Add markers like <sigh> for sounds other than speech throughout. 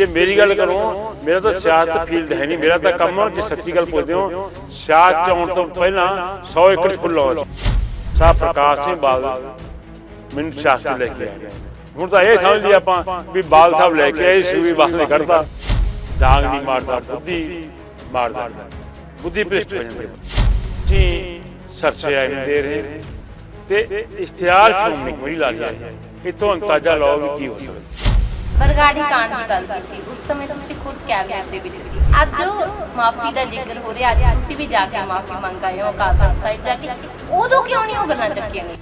ਜੇ ਮੇਰੀ ਗੱਲ ਕਰੋ ਮੇਰਾ ਤਾਂ ਸਿਆਸਤ ਫੀਲਡ ਹੈ ਨਹੀਂ ਮੇਰਾ ਤਾਂ ਕੰਮ ਜੇ ਸੱਚੀ ਗੱਲ ਪੁੱਛਦੇ ਹੋ ਸਿਆਸਤ 'ਚ ਆਉਣ ਤੋਂ ਪਹਿਲਾਂ 100 ਏਕੜ ਹੋ ਸਾਹ ਪ੍ਰਕਾਸ਼ ਸਿੰਘ ਬਾਦਲ ਮੈਨੂੰ ਸਿਆਸਤ ਲੈ ਕੇ ਆਏ। ਹੁਣ ਤਾਂ ਇਹ ਸਮਝ ਲਈ ਆਪਾਂ ਵੀ ਬਾਲ ਸਾਹਿਬ ਲੈ ਕੇ ਆਏ ਸੂਬੀ ਬਾਲ ਨੇ ਕੱਢਦਾ ਡਾਂਗ ਨਹੀਂ ਮਾਰਦਾ ਬੁੱਧੀ ਮਾਰਦਾ। ਬੁੱਧੀ ਭ੍ਰਿਸ਼ਟ ਹੋ ਜਾਂਦੀ ਜੀ ਸਰਸੇ ਆਏ ਨੂੰ ਦੇ ਰਹੇ ਤੇ ਇਸ਼ਤਿਹਾਰ ਸ਼੍ਰੋਮਣੀ ਕਮੇਟੀ ਲਾ ਲਿਆ ਇਤੋਂ ਅੰਦਾਜ਼ਾ ਲਾਓ ਵੀ ਕੀ ਹੋ ਸਕਦਾ ਬਰਗਾੜੀ ਕਾਂਡ ਦੀ ਗੱਲ ਕੀਤੀ। ਉਸ ਸਮੇਂ ਤੁਸੀਂ ਖੁਦ ਕੈਬਨਿਟ ਦੇ ਵਿੱਚ ਸੀ। ਅੱਜ ਜੋ ਮਾਫੀ ਦਾ ਜ਼ਿਕਰ ਹੋ ਰਿਹਾ। ਅੱਜ ਤੁਸੀਂ ਵੀ ਜਾ ਕੇ ਮਾਫੀ ਮੰਗ ਆਏ ਹੋ ਅਕਾਲ ਤਖਤ ਸਾਹਿਬ ਜਾ ਕੇ। ਉਦੋਂ ਕਿਉਂ ਨਹੀਂ ਉਹ ਗੱਲਾਂ ਚੱਕੀਆਂ ਗਈਆਂ?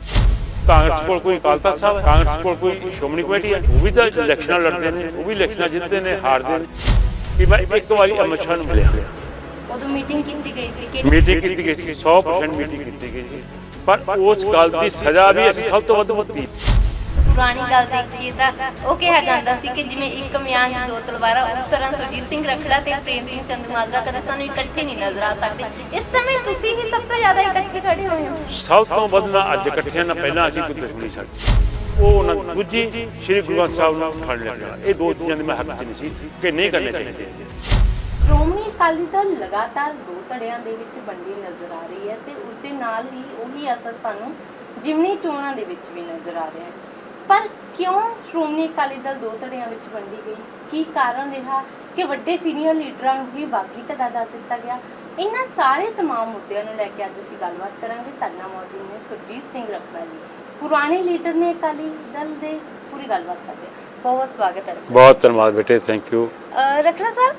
ਕਾਂਗਰਸ ਕੋਲ ਕੋਈ ਅਕਾਲ ਤਖਤ ਸਾਹਿਬ ਹੈ? ਕਾਂਗਰਸ ਕੋਲ ਕੋਈ ਸ਼੍ਰੋਮਣੀ ਕਮੇਟੀ ਹੈ? ਉਹ ਵੀ ਤਾਂ ਇਲੈਕਸ਼ਨਾਂ ਲੜਦੇ ਨੇ ਉਹ ਵੀ ਇਲੈਕਸ਼ਨਾਂ ਜਿੱਤਦੇ ਨੇ ਹਾਰਦੇ ਨੇ। ਕਿ ਮੈਂ ਇੱਕ ਵਾਰੀ ਅਮਿਤ ਸ਼ਾਹ ਨੂੰ ਮਿਲਿਆ। ਉਦੋਂ ਮੀਟਿੰਗ ਕੀਤੀ ਗਈ ਸੀ। ਕਿ ਮੀਟਿੰਗ ਕੀਤੀ ਗਈ ਸੀ। 100% ਮੀਟਿੰਗ ਕੀਤੀ ਗਈ ਸੀ। ਪਰ ਉਸ ਗੱਲ ਦੀ ਸਜ਼ਾ ਵੀ ਅਸੀਂ ਸਭ ਤੋਂ ਵੱਧ ਭੁਗਤੀ ਪੁਰਾਣੀ ਗੱਲ ਦੇਖੀਏ ਤਾਂ ਉਹ ਕਿਹਾ ਜਾਂਦਾ ਸੀ ਕਿ ਜਿਵੇਂ ਇੱਕ ਮਿਆਨ 'ਚ ਦੋ ਤਲਵਾਰਾਂ ਉਸ ਤਰ੍ਹਾਂ ਸੁਰਜੀਤ ਸਿੰਘ ਰਖੜਾ ਤੇ ਪ੍ਰੇਮ ਸਿੰਘ ਚੰਦੂਮਾਜਰਾ ਕਦੇ ਸਾਨੂੰ ਇਕੱਠੇ ਨਹੀਂ ਨਜ਼ਰ ਆ ਸਕਦੇ। ਇਸ ਸਮੇਂ ਤੁਸੀਂ ਹੀ ਸਭ ਤੋਂ ਜ਼ਿਆਦਾ ਇਕੱਠੇ ਖੜੇ ਹੋਏ ਹੋ। ਸਭ ਤੋਂ ਵੱਧ ਨਾ ਅੱਜ ਇਕੱਠਿਆਂ ਨਾਲ ਪਹਿਲਾਂ ਅਸੀਂ ਕੋਈ ਦੁਸ਼ਮਣੀ ਸਾਡੀ ਉਹ ਉਹਨਾਂ ਦੀ ਦੂਜੀ ਸ੍ਰੀ ਗੁਰੂ ਗ੍ਰੰਥ ਸਾਹਿਬ ਨੂੰ ਫੜ ਲਿਆ ਇਹ ਦੋ ਚੀਜ਼ਾਂ ਦੇ ਮੈਂ ਹੱਕ 'ਚ ਨਹੀਂ ਸੀ ਕਿ ਨਹੀਂ ਕਰਨੇ ਚਾਹੀਦੇ। ਸ਼੍ਰੋਮਣੀ ਅਕਾਲੀ ਦਲ ਲਗਾਤਾਰ ਦੋ ਧੜਿਆਂ ਦੇ ਵਿੱਚ ਵੰਡੀ ਨਜ਼ਰ ਆ ਰਹੀ ਹੈ ਤੇ ਉਸ ਦੇ ਨਾਲ ਹੀ ਉਹੀ ਅਸਰ ਸਾਨੂੰ ਜਿਮਨੀ ਚੋਣਾਂ ਦੇ ਵਿੱਚ ਵੀ ਨਜ਼ਰ ਆ ਰਿਹਾ ਹੈ। ਪਰ ਕਿਉਂ ਸ਼੍ਰੋਮਣੀ ਅਕਾਲੀ ਦਲ ਦੋ ਧੜਿਆਂ ਵਿੱਚ ਵੰਡੀ ਗਈ ਕੀ ਕਾਰਨ ਰਿਹਾ ਕਿ ਵੱਡੇ ਸੀਨੀਅਰ ਲੀਡਰਾਂ ਨੂੰ ਹੀ ਬਾਗੀ ਧੜਾ ਦਾ ਦਿੱਤਾ ਗਿਆ ਇਹਨਾਂ ਸਾਰੇ तमाम ਮੁੱਦਿਆਂ ਨੂੰ ਲੈ ਕੇ ਅੱਜ ਅਸੀਂ ਗੱਲਬਾਤ ਕਰਾਂਗੇ ਸਾਡੇ ਨਾਲ ਮੌਜੂਦ ਨੇ ਸੁਰਜੀਤ ਸਿੰਘ ਰੱਖੜਾ ਜੀ ਪੁਰਾਣੇ ਲੀਡਰ ਨੇ ਅਕਾਲੀ ਦਲ ਦੇ ਪੂਰੀ ਗੱਲਬਾਤ ਕਰਦੇ ਹਾਂ। ਬਹੁਤ ਬਹੁਤ ਸਵਾਗਤ ਹੈ ਰੱਖੜਾ ਬਹੁਤ ਧੰਨਵਾਦ ਬੇਟੇ ਥੈਂਕ ਯੂ ਅਹ ਰਖੜਾ ਸਾਹਿਬ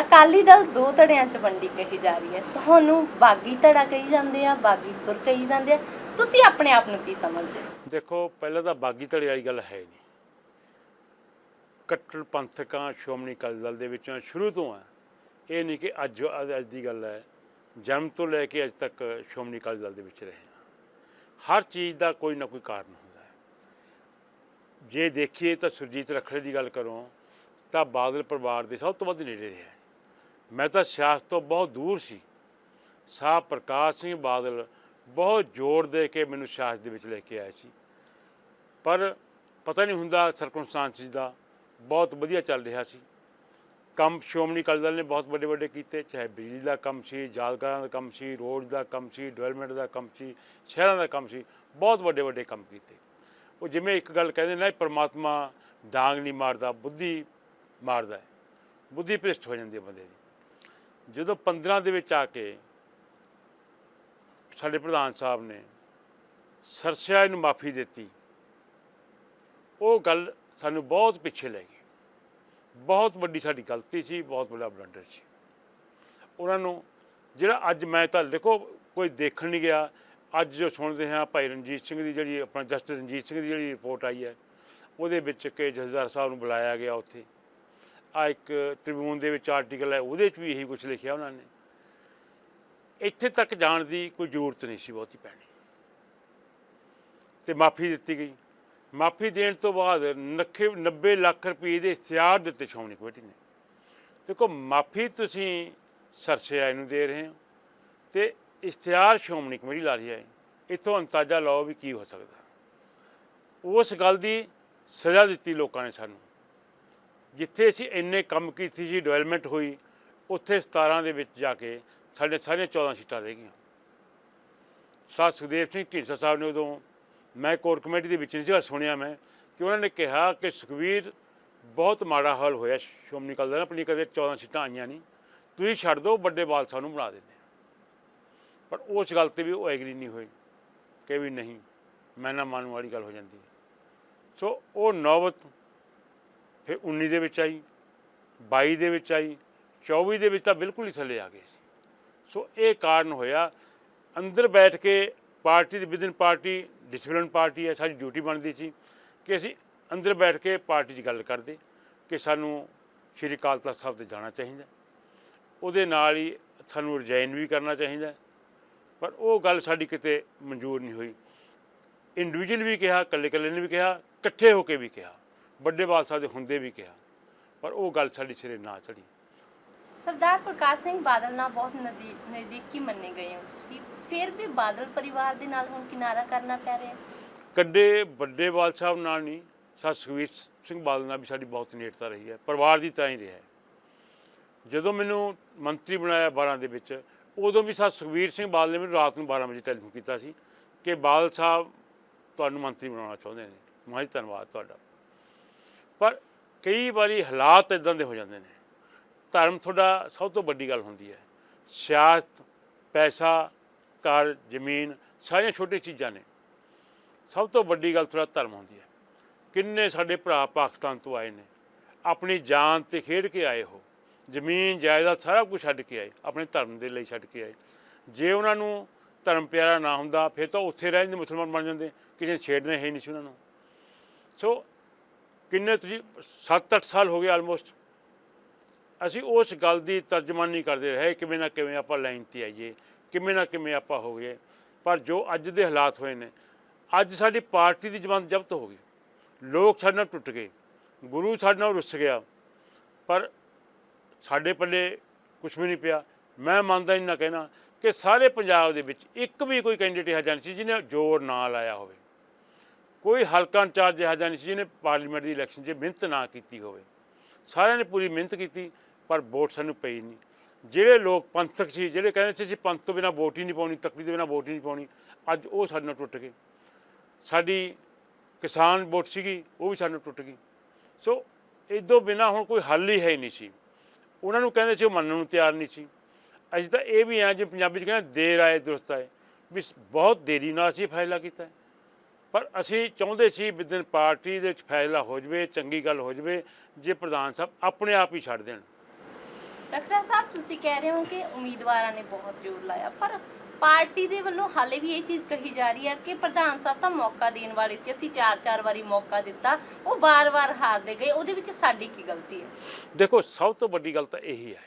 ਅਕਾਲੀ ਦਲ ਦੋ ਧੜਿਆਂ 'ਚ ਵੰਡੀ ਕਹੀ ਜਾ ਰਹੀ ਹੈ ਤੁਹਾਨੂੰ ਬਾਗੀ ਧੜਾ ਕਹੀ ਜਾਂਦੇ ਆ ਬਾਗੀ ਸੁਰ ਕਹੀ ਜਾਂਦੇ ਆ ਤੁਸੀਂ ਆਪਣੇ ਆਪ ਨੂੰ ਕੀ ਸਮਝਦੇ ਹੋ? ਦੇਖੋ, ਪਹਿਲਾਂ ਤਾਂ ਬਾਗੀ ਧੜੇ ਵਾਲੀ ਗੱਲ ਹੈ ਨਹੀਂ। ਕੱਟੜ ਪੰਥਕਾਂ, ਸ਼੍ਰੋਮਣੀ ਅਕਾਲੀ ਦਲ ਦੇ ਵਿੱਚੋਂ ਸ਼ੁਰੂ ਤੋਂ ਆ ਇਹ ਨਹੀਂ ਕਿ ਅੱਜ ਅੱਜ ਦੀ ਗੱਲ ਹੈ। ਜਨਮ ਤੋਂ ਲੈ ਕੇ ਅੱਜ ਤੱਕ ਸ਼੍ਰੋਮਣੀ ਅਕਾਲੀ ਦਲ ਦੇ ਵਿੱਚ ਰਹੇ ਹਾਂ। ਹਰ ਚੀਜ਼ ਦਾ ਕੋਈ ਨਾ ਕੋਈ ਕਾਰਨ ਹੁੰਦਾ ਹੈ। ਜੇ ਦੇਖੀਏ ਤਾਂ ਸੁਰਜੀਤ ਰਖੜੇ ਦੀ ਗੱਲ ਕਰੋ, ਤਾਂ ਬਾਦਲ ਪਰਿਵਾਰ ਦੇ ਸਭ ਤੋਂ ਵੱਧ ਨੇੜੇ ਰਿਹਾ ਮੈਂ ਤਾਂ ਸਿਆਸਤ ਤੋਂ ਬਹੁਤ ਦੂਰ ਸੀ। ਸਾਹ ਪ੍ਰਕਾਸ਼ ਸਿੰਘ ਬਾਦਲ ਬਹੁਤ ਜ਼ੋਰ ਦੇ ਕੇ ਮੈਨੂੰ ਸਿਆਸਤ ਦੇ ਵਿੱਚ ਲੈ ਕੇ ਆਇਆ ਸੀ। ਪਰ ਪਤਾ ਨਹੀਂ ਹੁੰਦਾ ਸਰਕਮਸਟੈਂਸਿਸ ਦਾ, ਬਹੁਤ ਵਧੀਆ ਚੱਲ ਰਿਹਾ ਸੀ। ਕੰਮ ਸ਼੍ਰੋਮਣੀ ਅਕਾਲੀ ਦਲ ਨੇ ਬਹੁਤ ਵੱਡੇ ਵੱਡੇ ਕੀਤੇ, ਚਾਹੇ ਬਿਜਲੀ ਦਾ ਕੰਮ ਸੀ, ਯਾਦਗਾਰਾਂ ਦਾ ਕੰਮ ਸੀ, ਰੋਡ ਦਾ ਕੰਮ ਸੀ ਡਿਵੈਲਪਮੈਂਟ ਦਾ ਕੰਮ ਸੀ, ਸ਼ਹਿਰਾਂ ਦਾ ਕੰਮ ਸੀ, ਬਹੁਤ ਵੱਡੇ ਵੱਡੇ ਕੰਮ ਕੀਤੇ। ਉਹ ਜਿਵੇਂ ਇੱਕ ਗੱਲ ਕਹਿੰਦੇ ਨੇ ਪਰਮਾਤਮਾ ਡਾਂਗ ਨਹੀਂ ਮਾਰਦਾ, ਬੁੱਧੀ ਮਾਰਦਾ ਬੁੱਧੀ ਭ੍ਰਿਸ਼ਟ ਹੋ ਜਾਂਦੀ ਹੈ ਬੰਦੇ ਦੀ। ਜਦੋਂ 15 ਦੇ ਵਿੱਚ ਆ ਕੇ ਸਾਡੇ ਪ੍ਰਧਾਨ ਸਾਹਿਬ ਨੇ ਸਰਸਿਆ ਨੂੰ ਮਾਫੀ ਦਿੱਤੀ। ਉਹ ਗੱਲ ਸਾਨੂੰ ਬਹੁਤ ਪਿੱਛੇ ਲੈ ਗਈ। ਬਹੁਤ ਵੱਡੀ ਸਾਡੀ ਗਲਤੀ ਸੀ, ਬਹੁਤ ਵੱਡਾ ਬਲੰਡਰ ਸੀ। ਉਹਨਾਂ ਨੂੰ ਜਿਹੜਾ ਅੱਜ ਮੈਂ ਤਾਂ ਦੇਖੋ, ਕੋਈ ਦੇਖਣ ਨਹੀਂ ਗਿਆ। ਅੱਜ ਜੋ ਸੁਣਦੇ ਹਾਂ ਭਾਈ ਰਣਜੀਤ ਸਿੰਘ ਦੀ ਜਿਹੜੀ ਆਪਣਾ ਜਸਟਿਸ ਰਣਜੀਤ ਸਿੰਘ ਦੀ ਜਿਹੜੀ ਰਿਪੋਰਟ ਆਈ ਹੈ, ਉਹਦੇ ਵਿੱਚ ਕਿ ਜਥੇਦਾਰ ਸਾਹਿਬ ਨੂੰ ਬੁਲਾਇਆ ਗਿਆ ਉੱਥੇ। ਆ ਇੱਕ ਟ੍ਰਿਬਿਊਨ ਦੇ ਵਿੱਚ ਆਰਟੀਕਲ ਹੈ, ਉਹਦੇ 'ਚ ਵੀ ਇਹੀ ਕੁਝ ਲਿਖਿਆ ਉਹਨਾਂ ਨੇ। ਇੱਥੇ ਤੱਕ ਜਾਣ ਦੀ ਕੋਈ ਜ਼ਰੂਰਤ ਨਹੀਂ ਸੀ ਬਹੁਤੀ ਪੈਣੀ ਤੇ ਮਾਫੀ ਦਿੱਤੀ ਗਈ। ਮਾਫੀ ਦੇਣ ਤੋਂ ਬਾਅਦ ਨੱਖੇ 90 ਲੱਖ ਰੁਪਏ ਦੇ ਇਸ਼ਤਿਹਾਰ ਦਿੱਤੇ ਸ਼੍ਰੋਮਣੀ ਕਮੇਟੀ ਨੇ। ਦੇਖੋ, ਮਾਫੀ ਤੁਸੀਂ ਸਰਸੇ ਆਏ ਨੂੰ ਦੇ ਰਹੇ ਹੋ ਤੇ ਇਸ਼ਤਿਹਾਰ ਸ਼੍ਰੋਮਣੀ ਕਮੇਟੀ ਲਾ ਰਹੀ ਹੈ। ਇਥੋਂ ਅੰਦਾਜ਼ਾ ਲਾਓ ਵੀ ਕੀ ਹੋ ਸਕਦਾ। ਉਸ ਗੱਲ ਦੀ ਸਜ਼ਾ ਦਿੱਤੀ ਲੋਕਾਂ ਨੇ ਸਾਨੂੰ। ਜਿੱਥੇ ਅਸੀਂ ਇੰਨੇ ਕੰਮ ਕੀਤੀ ਸੀ, ਡਿਵੈਲਪਮੈਂਟ ਹੋਈ, ਉੱਥੇ 17 ਦੇ ਵਿੱਚ ਜਾ ਕੇ ਸਾਡੇ ਸਾਰੀਆਂ 14 ਸੀਟਾਂ ਰਹਿ ਗਈਆਂ। ਸਾਧ ਸੁਖਦੇਵ ਸਿੰਘ, ਢੀਂਡਸਾ ਸਾਹਿਬ ਨੇ ਉਦੋਂ ਮੈਂ ਕੋਰ ਕਮੇਟੀ ਦੇ ਵਿੱਚ ਨਹੀਂ ਸੀ ਸੁਣਿਆ ਮੈਂ ਕਿ ਉਹਨਾਂ ਨੇ ਕਿਹਾ ਕਿ ਸੁਖਵੀਰ ਬਹੁਤ ਮਾੜਾ ਹਾਲ ਹੋਇਆ ਸ਼੍ਰੋਮਣੀ ਅਕਾਲੀ ਦਲ ਆਪਣੀ ਕਦੇ 14 ਸੀਟਾਂ ਆਈਆਂ ਨਹੀਂ। ਤੁਸੀਂ ਛੱਡ ਦਿਓ, ਵੱਡੇ ਬਾਲਸਾ ਨੂੰ ਬਣਾ ਦਿੰਦੇ ਪਰ ਉਸ ਗੱਲ ਤੇ ਵੀ ਉਹ ਐਗਰੀ ਨਹੀਂ ਹੋਈ ਕਿ ਵੀ ਨਹੀਂ, ਮੈਂ ਨਾ ਮੰਨਣ ਵਾਲੀ ਗੱਲ ਹੋ ਜਾਂਦੀ। ਸੋ ਉਹ ਨੌਬਤ ਫਿਰ 19 ਦੇ ਵਿੱਚ ਆਈ 22 ਦੇ ਵਿੱਚ ਆਈ 24 ਦੇ ਵਿੱਚ ਤਾਂ ਬਿਲਕੁਲ ਹੀ ਥੱਲੇ ਆ ਗਏ। ਸੋ ਇਹ ਕਾਰਨ ਹੋਇਆ। ਅੰਦਰ ਬੈਠ ਕੇ ਪਾਰਟੀ ਦੀ ਵਿਦਨ ਪਾਰਟੀ ਡਿਸਪਲਿਨ ਪਾਰਟੀ ਹੈ, ਸਾਡੀ ਡਿਊਟੀ ਬਣਦੀ ਸੀ ਕਿ ਅਸੀਂ ਅੰਦਰ ਬੈਠ ਕੇ ਪਾਰਟੀ 'ਚ ਗੱਲ ਕਰਦੇ, ਕਿ ਸਾਨੂੰ ਸ਼੍ਰੀ ਅਕਾਲ ਤਖਤ ਸਾਹਿਬ ਤੇ ਜਾਣਾ ਚਾਹੀਦਾ। ਉਹਦੇ ਨਾਲ ਹੀ ਸਾਨੂੰ ਰਿਜ਼ਾਈਨ ਵੀ ਕਰਨਾ ਚਾਹੀਦਾ। ਪਰ ਉਹ ਗੱਲ ਸਾਡੀ ਕਿਤੇ ਮਨਜ਼ੂਰ ਨਹੀਂ ਹੋਈ। ਇੰਡੀਵਿਜੂਅਲ ਵੀ ਕਿਹਾ ਇਕੱਲੇ ਇਕੱਲੇ ਨੇ ਵੀ ਕਿਹਾ, ਇਕੱਠੇ ਹੋ ਕੇ ਵੀ ਕਿਹਾ। ਵੱਡੇ ਬਾਦਸ਼ਾਹ ਦੇ ਹੁੰਦੇ ਵੀ ਕਿਹਾ। ਪਰ ਉਹ ਗੱਲ ਸਾਡੀ ਸਿਰੇ ਨਾ ਚੜੀ ਸਰਦਾਰ ਪ੍ਰਕਾਸ਼ ਸਿੰਘ ਬਾਦਲ ਨਾਲ ਬਹੁਤ ਨਜ਼ਦੀ- ਨਜ਼ਦੀਕੀ ਮੰਨੇ ਗਏ ਹੋ ਤੁਸੀਂ। ਫਿਰ ਵੀ ਬਾਦਲ ਪਰਿਵਾਰ ਦੇ ਨਾਲ ਹੁਣ ਕਿਨਾਰਾ ਕਰਨਾ ਪੈ ਰਿਹਾ ਹੈ? ਕੱਡੇ ਵੱਡੇ ਬਾਲ ਸਾਹਿਬ ਨਾਲ ਨਹੀਂ, ਸਾ ਸੁਖਵੀਰ ਸਿੰਘ ਬਾਦਲ ਨਾਲ ਵੀ ਸਾਡੀ ਬਹੁਤ ਨੇੜਤਾ ਰਹੀ ਹੈ, ਪਰਿਵਾਰ ਦੀ ਤਰ੍ਹਾਂ ਹੀ ਰਿਹਾ ਹੈ। ਜਦੋਂ ਮੈਨੂੰ ਮੰਤਰੀ ਬਣਾਇਆ 12 ਦੇ ਵਿੱਚ, ਉਦੋਂ ਵੀ ਸਾ ਸੁਖਵੀਰ ਸਿੰਘ ਬਾਦਲ ਨੇ ਮੈਨੂੰ ਰਾਤ ਨੂੰ 12 ਵਜੇ ਟੈਲੀਫੋਨ ਕੀਤਾ ਸੀ ਕਿ ਬਾਦਲ ਸਾਹਿਬ ਤੁਹਾਨੂੰ ਮੰਤਰੀ ਬਣਾਉਣਾ ਚਾਹੁੰਦੇ ਨੇ। ਮੈਂ ਕਿਹਾ ਜੀ, ਧੰਨਵਾਦ ਤੁਹਾਡਾ। ਪਰ ਕਈ ਵਾਰੀ ਹਾਲਾਤ ਇਦਾਂ ਦੇ ਹੋ ਜਾਂਦੇ ਨੇ। ਧਰਮ ਤੁਹਾਡਾ ਸਭ ਤੋਂ ਵੱਡੀ ਗੱਲ ਹੁੰਦੀ ਹੈ। ਸਿਆਸਤ, ਪੈਸਾ, ਘਰ, ਜ਼ਮੀਨ, ਸਾਰੀਆਂ ਛੋਟੀਆਂ ਚੀਜ਼ਾਂ ਨੇ। ਸਭ ਤੋਂ ਵੱਡੀ ਗੱਲ ਤੁਹਾਡਾ ਧਰਮ ਹੁੰਦੀ ਹੈ। ਕਿੰਨੇ ਸਾਡੇ ਭਰਾ ਪਾਕਿਸਤਾਨ ਤੋਂ ਆਏ ਨੇ। ਆਪਣੀ ਜਾਨ ਤੇ ਖੇਡ ਕੇ ਆਏ ਹੋ। ਜ਼ਮੀਨ, ਜਾਇਦਾਦ ਸਾਰਾ ਕੁਝ ਛੱਡ ਕੇ ਆਏ। ਆਪਣੇ ਧਰਮ ਦੇ ਲਈ ਛੱਡ ਕੇ ਆਏ। ਜੇ ਉਹਨਾਂ ਨੂੰ ਧਰਮ ਪਿਆਰਾ ਨਾ ਹੁੰਦਾ, ਫਿਰ ਤਾਂ ਉੱਥੇ ਰਹਿ ਜਾਂਦੇ ਮੁਸਲਮਾਨ ਬਣ ਜਾਂਦੇ। ਕਿਸੇ ਨੇ ਛੇੜਨੇ ਹੈ ਨਹੀਂ ਸੀ ਉਹਨਾਂ ਨੂੰ। ਸੋ ਕਿੰਨੇ ਤੁਸੀਂ 7-8 ਸਾਲ ਹੋ ਗਏ ਆਲਮੋਸਟ ਅਸੀਂ ਉਸ ਗੱਲ ਦੀ ਤਰਜਮਾਨੀ ਕਰਦੇ ਰਹੇ, ਕਿਵੇਂ ਨਾ ਕਿਵੇਂ ਆਪਾਂ ਲਾਈਨ ਤੇ ਆਈਏ, ਕਿਵੇਂ ਨਾ ਕਿਵੇਂ ਆਪਾਂ ਹੋ ਗਏ। ਪਰ ਜੋ ਅੱਜ ਦੇ ਹਾਲਾਤ ਹੋਏ ਨੇ, ਅੱਜ ਸਾਡੀ ਪਾਰਟੀ ਦੀ ਜ਼ਮਾਨਤ ਜ਼ਬਤ ਹੋ ਗਈ। ਲੋਕ ਸਾਡੇ ਨਾਲ ਟੁੱਟ ਗਏ, ਗੁਰੂ ਸਾਡੇ ਨਾਲ ਰੁੱਸ ਗਿਆ, ਪਰ ਸਾਡੇ ਪੱਲੇ ਕੁਝ ਵੀ ਨਹੀਂ ਪਿਆ। ਮੈਂ ਮੰਨਦਾ ਹੀ ਨਾ ਕਹਿਣਾ ਕਿ ਸਾਰੇ ਪੰਜਾਬ ਦੇ ਵਿੱਚ ਇੱਕ ਵੀ ਕੋਈ ਕੈਂਡੀਡੇਟ ਇਹੋ ਜਿਹਾ ਨਹੀਂ ਸੀ ਜਿਹਨੇ ਜ਼ੋਰ ਨਾ ਲਾਇਆ ਹੋਵੇ। ਕੋਈ ਹਲਕਾ ਇੰਚਾਰਜ ਇਹੋ ਜਿਹਾ ਨਹੀਂ ਸੀ ਜਿਹਨੇ ਪਾਰਲੀਮੈਂਟ ਦੀ ਇਲੈਕਸ਼ਨ 'ਚ ਮਿਹਨਤ ਨਾ ਕੀਤੀ ਹੋਵੇ। ਸਾਰਿਆਂ ਨੇ ਪੂਰੀ ਮਿਹਨਤ ਕੀਤੀ ਪਰ ਵੋਟ ਸਾਨੂੰ ਪਈ ਨਹੀਂ ਜਿਹੜੇ ਲੋਕ ਪੰਥਕ ਸੀ, ਜਿਹੜੇ ਕਹਿੰਦੇ ਸੀ ਅਸੀਂ ਪੰਥ ਤੋਂ ਬਿਨਾ ਵੋਟ ਹੀ ਨਹੀਂ ਪਾਉਣੀ ਤਕੜੀ ਦੇ ਬਿਨਾ ਵੋਟ ਹੀ ਨਹੀਂ ਪਾਉਣੀ, ਅੱਜ ਉਹ ਸਾਡੇ ਨਾਲ ਟੁੱਟ ਗਏ। ਸਾਡੀ ਕਿਸਾਨ ਵੋਟ ਸੀਗੀ, ਉਹ ਵੀ ਸਾਨੂੰ ਟੁੱਟ ਗਈ। ਸੋ ਇਦੋਂ ਬਿਨਾ ਹੁਣ ਕੋਈ ਹੱਲ ਹੀ ਹੈ ਹੀ ਨਹੀਂ ਸੀ। ਉਹਨਾਂ ਨੂੰ ਕਹਿੰਦੇ ਸੀ ਉਹ ਮੰਨਣ ਨੂੰ ਤਿਆਰ ਨਹੀਂ ਸੀ। ਅਸੀਂ ਤਾਂ ਇਹ ਵੀ ਆ ਜੇ ਪੰਜਾਬੀ ਚ ਕਹਿੰਦੇ ਦੇਰ ਆਏ, ਦੁਰਸਤ ਆਏ। ਵੀ ਬਹੁਤ ਦੇਰੀ ਨਾਲ ਅਸੀਂ ਫੈਸਲਾ ਕੀਤਾ ਪਰ ਅਸੀਂ ਚਾਹੁੰਦੇ ਸੀ ਵਿਦਨ ਪਾਰਟੀ ਦੇ ਵਿੱਚ ਫੈਸਲਾ ਹੋ ਜਵੇ, ਚੰਗੀ ਗੱਲ ਹੋ ਜਵੇ, ਜੇ ਪ੍ਰਧਾਨ ਸਾਹਿਬ ਆਪਣੇ ਆਪ ਹੀ ਛੱਡ ਦੇਣ। ਡਾਕਟਰ ਸਾਹਿਬ, ਤੁਸੀਂ ਕਹਿ ਰਹੇ ਹੋ ਕਿ ਉਮੀਦਵਾਰਾਂ ਨੇ ਬਹੁਤ ਜ਼ੋਰ ਲਾਇਆ, ਪਰ ਪਾਰਟੀ ਦੇ ਵੱਲੋਂ ਹਾਲੇ ਵੀ ਇਹ ਚੀਜ਼ ਕਹੀ ਜਾ ਰਹੀ ਹੈ ਕਿ ਪ੍ਰਧਾਨ ਸਾਹਿਬ ਤਾਂ ਮੌਕਾ ਦੇਣ ਵਾਲੇ ਸੀ, ਅਸੀਂ ਚਾਰ ਚਾਰ ਵਾਰੀ ਮੌਕਾ ਦਿੱਤਾ, ਉਹ ਵਾਰ-ਵਾਰ ਹਾਰਦੇ ਗਏ, ਉਹਦੇ ਵਿੱਚ ਸਾਡੀ ਕੀ ਗਲਤੀ ਹੈ? ਦੇਖੋ, ਸਭ ਤੋਂ ਵੱਡੀ ਗੱਲ ਤਾਂ ਇਹੀ ਹੈ।